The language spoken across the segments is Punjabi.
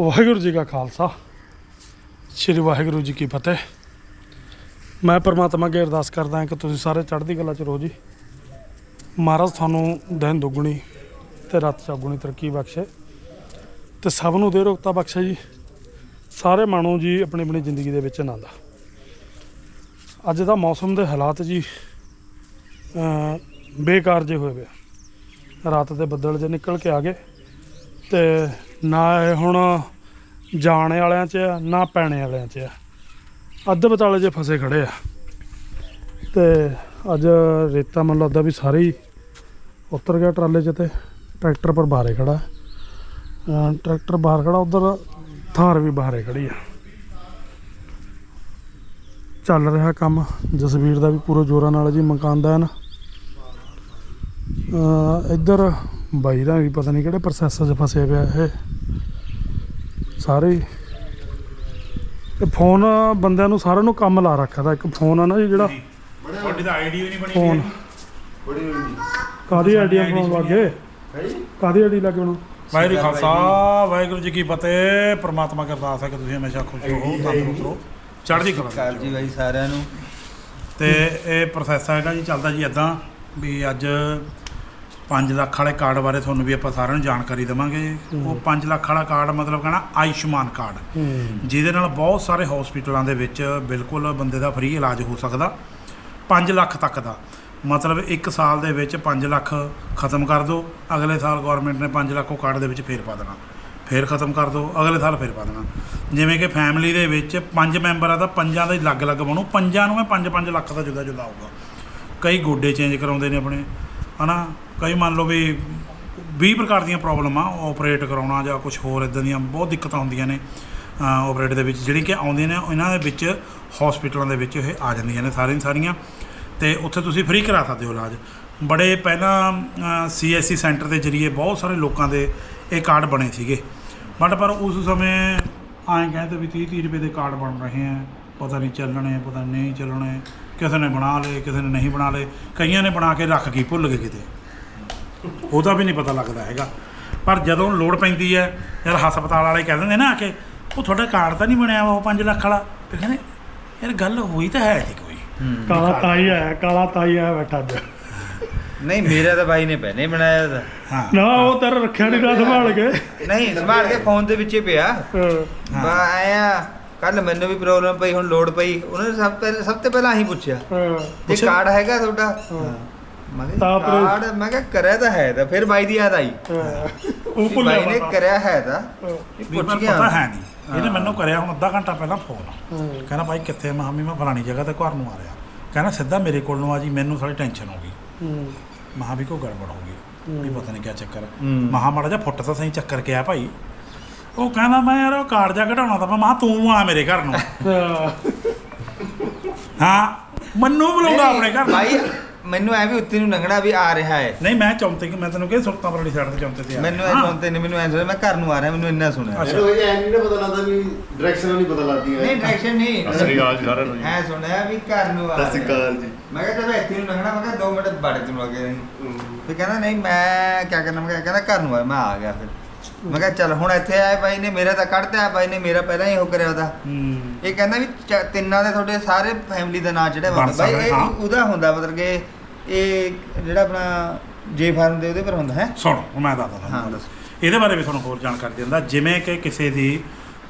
ਵਾਹਿਗੁਰੂ ਜੀ ਕਾ ਖਾਲਸਾ। ਸ੍ਰੀ ਵਾਹਿਗੁਰੂ ਜੀ ਕੀ ਫਤਿਹ। ਮੈਂ ਪਰਮਾਤਮਾ ਅੱਗੇ ਅਰਦਾਸ ਕਰਦਾ ਹਾਂ ਕਿ ਤੁਸੀਂ ਸਾਰੇ ਚੜ੍ਹਦੀ ਕਲਾ ਚ ਰਹੋ ਜੀ। ਮਹਾਰਾਜ ਤੁਹਾਨੂੰ ਦਿਨ ਦੁੱਗਣੀ ਤੇ ਰਾਤ ਚੌਗੁਣੀ ਤਰੱਕੀ ਬਖਸ਼ੇ। ਤੇ ਸਭ ਨੂੰ ਦੇ ਰੋਗਤਾ ਬਖਸ਼ੇ ਜੀ। ਸਾਰੇ ਮਾਣੋ ਜੀ ਆਪਣੀ ਆਪਣੀ ਜ਼ਿੰਦਗੀ ਦੇ ਵਿੱਚ ਆਨੰਦ। ਅੱਜ ਦਾ ਮੌਸਮ ਦੇ ਹਾਲਾਤ ਜੀ ਬੇਕਾਰ ਜੇ ਹੋਏ ਵੇ ਰਾਤ ਦੇ ਬੱਦਲ ਜੇ ਨਿਕਲ ਕੇ ਆ ਗਏ ਤੇ ਨਾ ਇਹ ਹੁਣ ਜਾਣੇ ਵਾਲਿਆਂ 'ਚ ਆ, ਨਾ ਪੈਣੇ ਵਾਲਿਆਂ 'ਚ ਆ। ਅੱਧ ਵਿਚਾਲੇ 'ਚ ਫਸੇ ਖੜੇ ਆ। ਤੇ ਅੱਜ ਰੇਤਾ ਮੈਨੂੰ ਲੱਗਦਾ ਵੀ ਸਾਰੇ ਹੀ ਉਤਰ ਗਿਆ ਟਰਾਲੇ 'ਚ ਤੇ ਟਰੈਕਟਰ ਪਰ ਬਾਹਰੇ ਖੜਾ। ਟਰੈਕਟਰ ਬਾਹਰ ਖੜਾ, ਉਧਰ ਥਾਰ ਵੀ ਬਾਹਰੇ ਖੜੀ ਆ। ਚੱਲ ਰਿਹਾ ਕੰਮ, ਜਸਵੀਰ ਦਾ ਵੀ ਪੂਰੇ ਜ਼ੋਰਾਂ ਨਾਲ ਜੀ, ਮਕਾਨ ਦਾ ਹੈ ਨਾ। ਇੱਧਰ ਬਾਈ ਦਾ ਵੀ ਪਤਾ ਨਹੀਂ ਕਿਹੜੇ ਪ੍ਰੋਸੈਸ 'ਚ ਫਸੇ ਪਿਆ ਇਹ। ਸਾਰੇ ਹੀ। ਇਹ ਫੋਨ ਬੰਦਿਆਂ ਨੂੰ ਸਾਰਿਆਂ ਨੂੰ ਕੰਮ ਲਾ ਰੱਖਿਆ ਦਾ। ਇੱਕ ਫੋਨ ਆ ਨਾ ਜੀ ਜਿਹੜਾ। ਤੁਹਾਡੀ ਤਾਂ ਆਈਡੀ ਵੀ ਨਹੀਂ ਬਣੀ ਫੋਨ ਬੜੀ ਹੋਈ ਕਾਦੀ ਆਈਡੀ ਬਣਾਉਣ ਲੱਗੇ ਹੈ ਕਾਦੀ ਆਈਡੀ ਲੱਗੇ ਬਣਾਉਣ ਵਾਹਿਗੁਰੂ ਖਾਲਸਾ ਵਾਹਿਗੁਰੂ ਜੀ ਕੀ ਫਤਿਹ। ਪ੍ਰਮਾਤਮਾ ਕੀ ਅਰਦਾਸ ਹੈ ਕਿ ਤੁਸੀਂ ਹਮੇਸ਼ਾ ਖੁਸ਼ ਰਹੋ ਤੰਦਰੁਸਤ ਰਹੋ। ਚੜ੍ਹਦੀ ਕਲਾ ਕਾਲ ਵਿੱਚ ਜੀ ਬਾਈ ਸਾਰਿਆਂ ਨੂੰ। ਤੇ ਇਹ ਪ੍ਰੋਸੈਸ ਹੈਗਾ ਜੀ ਚੱਲਦਾ ਜੀ ਇਦਾਂ ਵੀ ਅੱਜ 5 ਲੱਖ ਵਾਲੇ ਕਾਰਡ ਬਾਰੇ ਤੁਹਾਨੂੰ ਵੀ ਆਪਾਂ ਸਾਰਿਆਂ ਨੂੰ ਜਾਣਕਾਰੀ ਦੇਵਾਂਗੇ। ਉਹ 5 ਲੱਖ ਵਾਲਾ ਕਾਰਡ ਮਤਲਬ ਕਹਿੰਦਾ ਆਯੁਸ਼ਮਾਨ ਕਾਰਡ। ਜਿਹਦੇ ਨਾਲ ਬਹੁਤ ਸਾਰੇ ਹਸਪੀਟਲਾਂ ਦੇ ਵਿੱਚ ਬਿਲਕੁਲ ਬੰਦੇ ਦਾ ਫ੍ਰੀ ਇਲਾਜ ਹੋ ਸਕਦਾ। 5 ਲੱਖ ਤੱਕ ਦਾ। ਮਤਲਬ 1 ਸਾਲ ਦੇ ਵਿੱਚ 5 ਲੱਖ ਖਤਮ ਕਰ ਦਿਓ ਅਗਲੇ ਸਾਲ ਗਵਰਨਮੈਂਟ ਨੇ 5 ਲੱਖ ਉਹ ਕਾਰਡ ਦੇ ਵਿੱਚ ਫੇਰ ਪਾ ਦੇਣਾ। ਫੇਰ ਖਤਮ ਕਰ ਦਿਓ ਅਗਲੇ ਸਾਲ ਫੇਰ ਪਾ ਦੇਣਾ। ਜਿਵੇਂ ਕਿ ਫੈਮਿਲੀ ਦੇ ਵਿੱਚ ਪੰਜ ਮੈਂਬਰ ਆ ਤਾਂ ਪੰਜਾਂ ਦਾ ਹੀ ਅਲੱਗ-ਅਲੱਗ ਬਣੂ। ਪੰਜਾਂ ਨੂੰ ਇਹ 5-5 ਲੱਖ ਦਾ ਜੁਦਾ ਜੁਦਾ ਆਊਗਾ। ਕਈ ਗੋਡੇ ਚੇਂਜ ਕਰਾਉਂਦੇ ਨੇ ਆਪਣੇ। ਹਨਾ, ਕਈ ਮੰਨ ਲਓ ਵੀ 20 ਪ੍ਰਕਾਰ ਦੀਆਂ ਪ੍ਰੋਬਲਮਾਂ ਆਪਰੇਟ ਕਰਾਉਣਾ ਜਾਂ ਕੁਝ ਹੋਰ ਇਦਾਂ ਦੀਆਂ ਬਹੁਤ ਦਿੱਕਤਾਂ ਹੁੰਦੀਆਂ ਨੇ ਆਪਰੇਟ ਦੇ ਵਿੱਚ ਜਿਹੜੀ ਕਿ ਆਉਂਦੀਆਂ ਨੇ, ਇਹਨਾਂ ਦੇ ਵਿੱਚ ਹਸਪੀਟਲਾਂ ਦੇ ਵਿੱਚ ਇਹ ਆ ਜਾਂਦੀਆਂ ਨੇ ਸਾਰੀਆਂ ਸਾਰੀਆਂ, ਤੇ ਉੱਥੇ ਤੁਸੀਂ ਫ੍ਰੀ ਕਰਾ ਸਕਦੇ ਹੋ ਇਲਾਜ। ਬੜੇ ਪਹਿਲਾਂ ਸੀਐਸਸੀ ਸੈਂਟਰ ਦੇ ਜਰੀਏ ਬਹੁਤ ਸਾਰੇ ਲੋਕਾਂ ਦੇ ਇਹ ਕਾਰਡ ਬਣੇ ਸੀਗੇ। ਬਟ ਪਰ ਉਸ ਸਮੇਂ ਐਂ ਕਹਿੰਦੇ ਵੀ 30 30 ਰੁਪਏ ਦੇ ਕਾਰਡ ਬਣ ਰਹੇ ਆ, ਪਤਾ ਨਹੀਂ ਚੱਲਣੇ, ਪਤਾ ਨਹੀਂ ਚੱਲਣੇ। ਕਿਸੇ ਨੇ ਬਣਾ ਲਏ ਕਿਸੇ ਨੇ ਨਹੀਂ ਬਣਾ ਲਏ ਕਈਆਂ ਨੇ ਬਣਾ ਕੇ ਰੱਖ ਕੇ ਭੁੱਲ ਗਏ ਕਿਤੇ। ਉਹਦਾ ਵੀ ਨਹੀਂ ਪਤਾ ਲੱਗਦਾ ਹੈਗਾ। ਪਰ ਜਦੋਂ ਲੋੜ ਪੈਂਦੀ ਹੈ ਯਾਰ ਹਸਪਤਾਲ ਵਾਲੇ ਕਹਿ ਦਿੰਦੇ ਨਾ ਆ ਕੇ ਉਹ ਤੁਹਾਡਾ ਕਾਰਡ ਤਾਂ ਨਹੀਂ ਬਣਿਆ ਉਹ 5 ਲੱਖ ਵਾਲਾ? ਫਿਰ ਕਹਿੰਦੇ ਯਾਰ ਗੱਲ ਹੋਈ ਤਾਂ ਹੈ ਨਹੀਂ ਕੋਈ। ਕਾਲਾ ਤਾਈ ਆਇਆ ਕਾਲਾ ਤਾਈ ਆਇਆ ਬੈਠਾ ਅੱਜ। ਨਹੀਂ ਮੇਰਾ ਤਾਂ ਬਾਈ ਨੇ ਪਹਿਲੇ ਬਣਾਇਆ ਤਾਂ। ਹਾਂ। ਨਾ ਉਹ ਤੇਰਾ ਰੱਖਿਆ ਨਹੀਂ ਗਾ ਸੰਭਾਲ ਕੇ। ਨਹੀਂ ਸੰਭਾਲ ਕੇ ਫੋਨ ਦੇ ਵਿੱਚ ਹੀ ਪਿਆ। ਹਾਂ, ਹਾਂ। ਬਾ ਆਇਆ। ਕੱਲ ਮੈਨੂੰ ਵੀ ਪ੍ਰੋਬਲਮ ਪਈ ਹੁਣ ਲੋਡ ਪਈ। ਉਹਨੇ ਸਭ ਪਹਿਲੇ ਸਭ ਤੋਂ ਪਹਿਲਾਂ ਹੀ ਪੁੱਛਿਆ ਹਾਂ, ਪੁੱਛਿਆ? ਕਾਰਡ ਹੈਗਾ ਤੁਹਾਡਾ? ਹਾਂ, ਮੈਂ ਤਾਂ ਕਿਹਾ ਕਾਰਡ ਮੈਂ ਕਿਹਾ ਕਰਿਆ ਤਾਂ ਹੈ ਤਾਂ ਫਿਰ ਬਾਈ ਦੀ ਯਾਦ ਆਈ। ਹਾਂ। ਉਹ ਵੀ ਭੁੱਲਿਆ ਬਾਈ ਨੇ। ਕਰਿਆ ਹੈ ਤਾਂ ਹਾਂ, ਵੀ ਵੀ ਪੁੱਛ ਪਰ ਗਿਆ। ਪਤਾ ਹੈ ਨਹੀਂ। ਇਹਨੇ ਮੈਨੂੰ ਕਰਿਆ ਹੁਣ ਅੱਧਾ ਘੰਟਾ ਪਹਿਲਾਂ ਫੋਨ ਹਾਂ। ਕਹਿੰਦਾ ਭਾਈ ਕਿੱਥੇ? ਮੈਂ ਮੰਮੀ ਮੈਂ ਫਲਾਣੀ ਜਗ੍ਹਾ ਤੇ ਘਰ ਨੂੰ ਆ ਰਿਹਾ। ਕਹਿੰਦਾ ਸਿੱਧਾ ਮੇਰੇ ਕੋਲ ਨੂੰ ਆ ਜੀ ਮੈਨੂੰ ਸਾਰੀ ਟੈਨਸ਼ਨ ਹੋ ਗਈ। ਹੂੰ, ਮਹਾ ਵੀ ਕੋਈ ਗੜਬੜ ਹੋ ਗਈ। ਵੀ ਪਤਾ ਨਹੀਂ ਕੀ ਚੱਕਰ ਹੂੰ। ਮਹਾ ਮਾੜਾ ਜਿਹਾ ਫੁੱਟ ਤਾਂ ਸਹੀ ਚੱਕਰ ਕਿਹਾ ਭਾਈ? ਉਹ ਕਹਿੰਦਾ ਮੈਂ ਯਾਰ ਉਹ ਕਾਰਡ ਜਾ ਕਢਾਉਣਾ ਤਾਂ ਮੈਂ ਤੂੰ ਆ ਮੇਰੇ ਘਰ ਨੂੰ। ਹਾਂ, ਹਾਂ ਮੈਨੂੰ ਬੁਲਾਉਂਦਾ ਆਪਣੇ ਘਰ ਨੂੰ। ਬਾਈ ਮੈਨੂੰ ਐ ਵੀ ਉੱਤੇ ਨੂੰ ਲੰਘਣਾ ਵੀ ਆ ਰਿਹਾ ਹੈ। ਨਹੀਂ ਮੈਂ ਚੌਂਤੇ ਕਿ ਮੈਂ ਤੈਨੂੰ ਕਿਹਾ ਸੁਲਤਾਨ ਵਾਲੀ ਸਾਈਡ ਤੇ ਚੌਂਤੇ ਤੇ ਆ। ਮੈਨੂੰ ਹਾਂ। ਐ ਸੁਣਤੇ ਨਹੀਂ ਮੈਨੂੰ ਐ ਸੁਣਿਆ ਮੈਂ ਘਰ ਨੂੰ ਆ ਰਿਹਾ ਮੈਨੂੰ ਇੰਨਾ ਸੁਣਿਆ। ਅੱਛਾ। ਮੈਨੂੰ ਇਹ ਐਂ ਨਹੀਂ ਨਾ ਪਤਾ ਲੱਗਦਾ ਵੀ ਡਾਇਰੈਕਸ਼ਨ ਨਹੀਂ ਪਤਾ ਲੱਗਦੀ ਹੈ। ਨਹੀਂ ਡਾਇਰੈਕਸ਼ਨ ਨਹੀਂ। ਸਤਿ ਸ੍ਰੀ ਅਕਾਲ ਜੀ ਸਾਰਿਆਂ ਨੂੰ ਜੀ। ਐ ਸੁਣਿਆ ਵੀ ਘਰ ਨੂੰ ਆ ਰਿਹਾ। ਅਕਾਲ ਜੀ। ਮੈਂ ਕਿਹਾ ਚਲੋ ਇੱਥੇ ਨੂੰ ਲੰਘਣਾ ਮੈਂ ਕਿਹਾ 2 ਮਿੰਟ ਬਾੜੇ ਤੈਨੂੰ ਅੱਗੇ ਨਹੀਂ ਹਮ, ਫਿਰ ਕਹਿੰਦਾ ਨਹੀਂ ਮੈਂ ਕੀ ਕਰਨਾ? ਮੈਂ ਕਿਹਾ ਕਹਿੰਦਾ ਘਰ ਨੂੰ ਆ ਮੈਂ ਆ ਗਿਆ ਫਿਰ। ਮੈਂ ਕਿਹਾ ਚੱਲ ਹੁਣ ਇੱਥੇ ਆਏ ਬਾਈ ਨੇ ਮੇਰਾ ਤਾਂ ਕੱਢਤਾ ਬਾਈ ਨੇ ਮੇਰਾ ਪਹਿਲਾਂ ਹੀ ਉਹ ਕਰਿਆ ਉਹਦਾ। ਹੂੰ। ਇਹ ਕਹਿੰਦਾ ਵੀ ਚ- ਤਿੰਨਾਂ ਦੇ ਤੁਹਾਡੇ ਸਾਰੇ ਫੈਮਿਲੀ ਦਾ ਨਾਂ ਜਿਹੜਾ ਬਣ ਬਾਈ ਸਕਦਾ, ਇਹ ਹਾਂ। ਉਹਦਾ ਹੁੰਦਾ ਮਤਲਬ ਕਿ ਇਹ ਜਿਹੜਾ ਆਪਣਾ ਜੇ ਫਾਰਮ ਦੇ ਉਹਦੇ ਪਰ ਹੁੰਦਾ ਹੈ? ਸੁਣ ਹੁਣ ਮੈਂ ਦੱਸਦਾ ਹਾਂ, ਤੁਹਾਨੂੰ ਦੱਸੋ। ਇਹਦੇ ਬਾਰੇ ਵੀ ਤੁਹਾਨੂੰ ਹੋਰ ਜਾਣਕਾਰੀ ਦਿੰਦਾ ਜਿਵੇਂ ਕਿ ਕਿਸੇ ਦੀ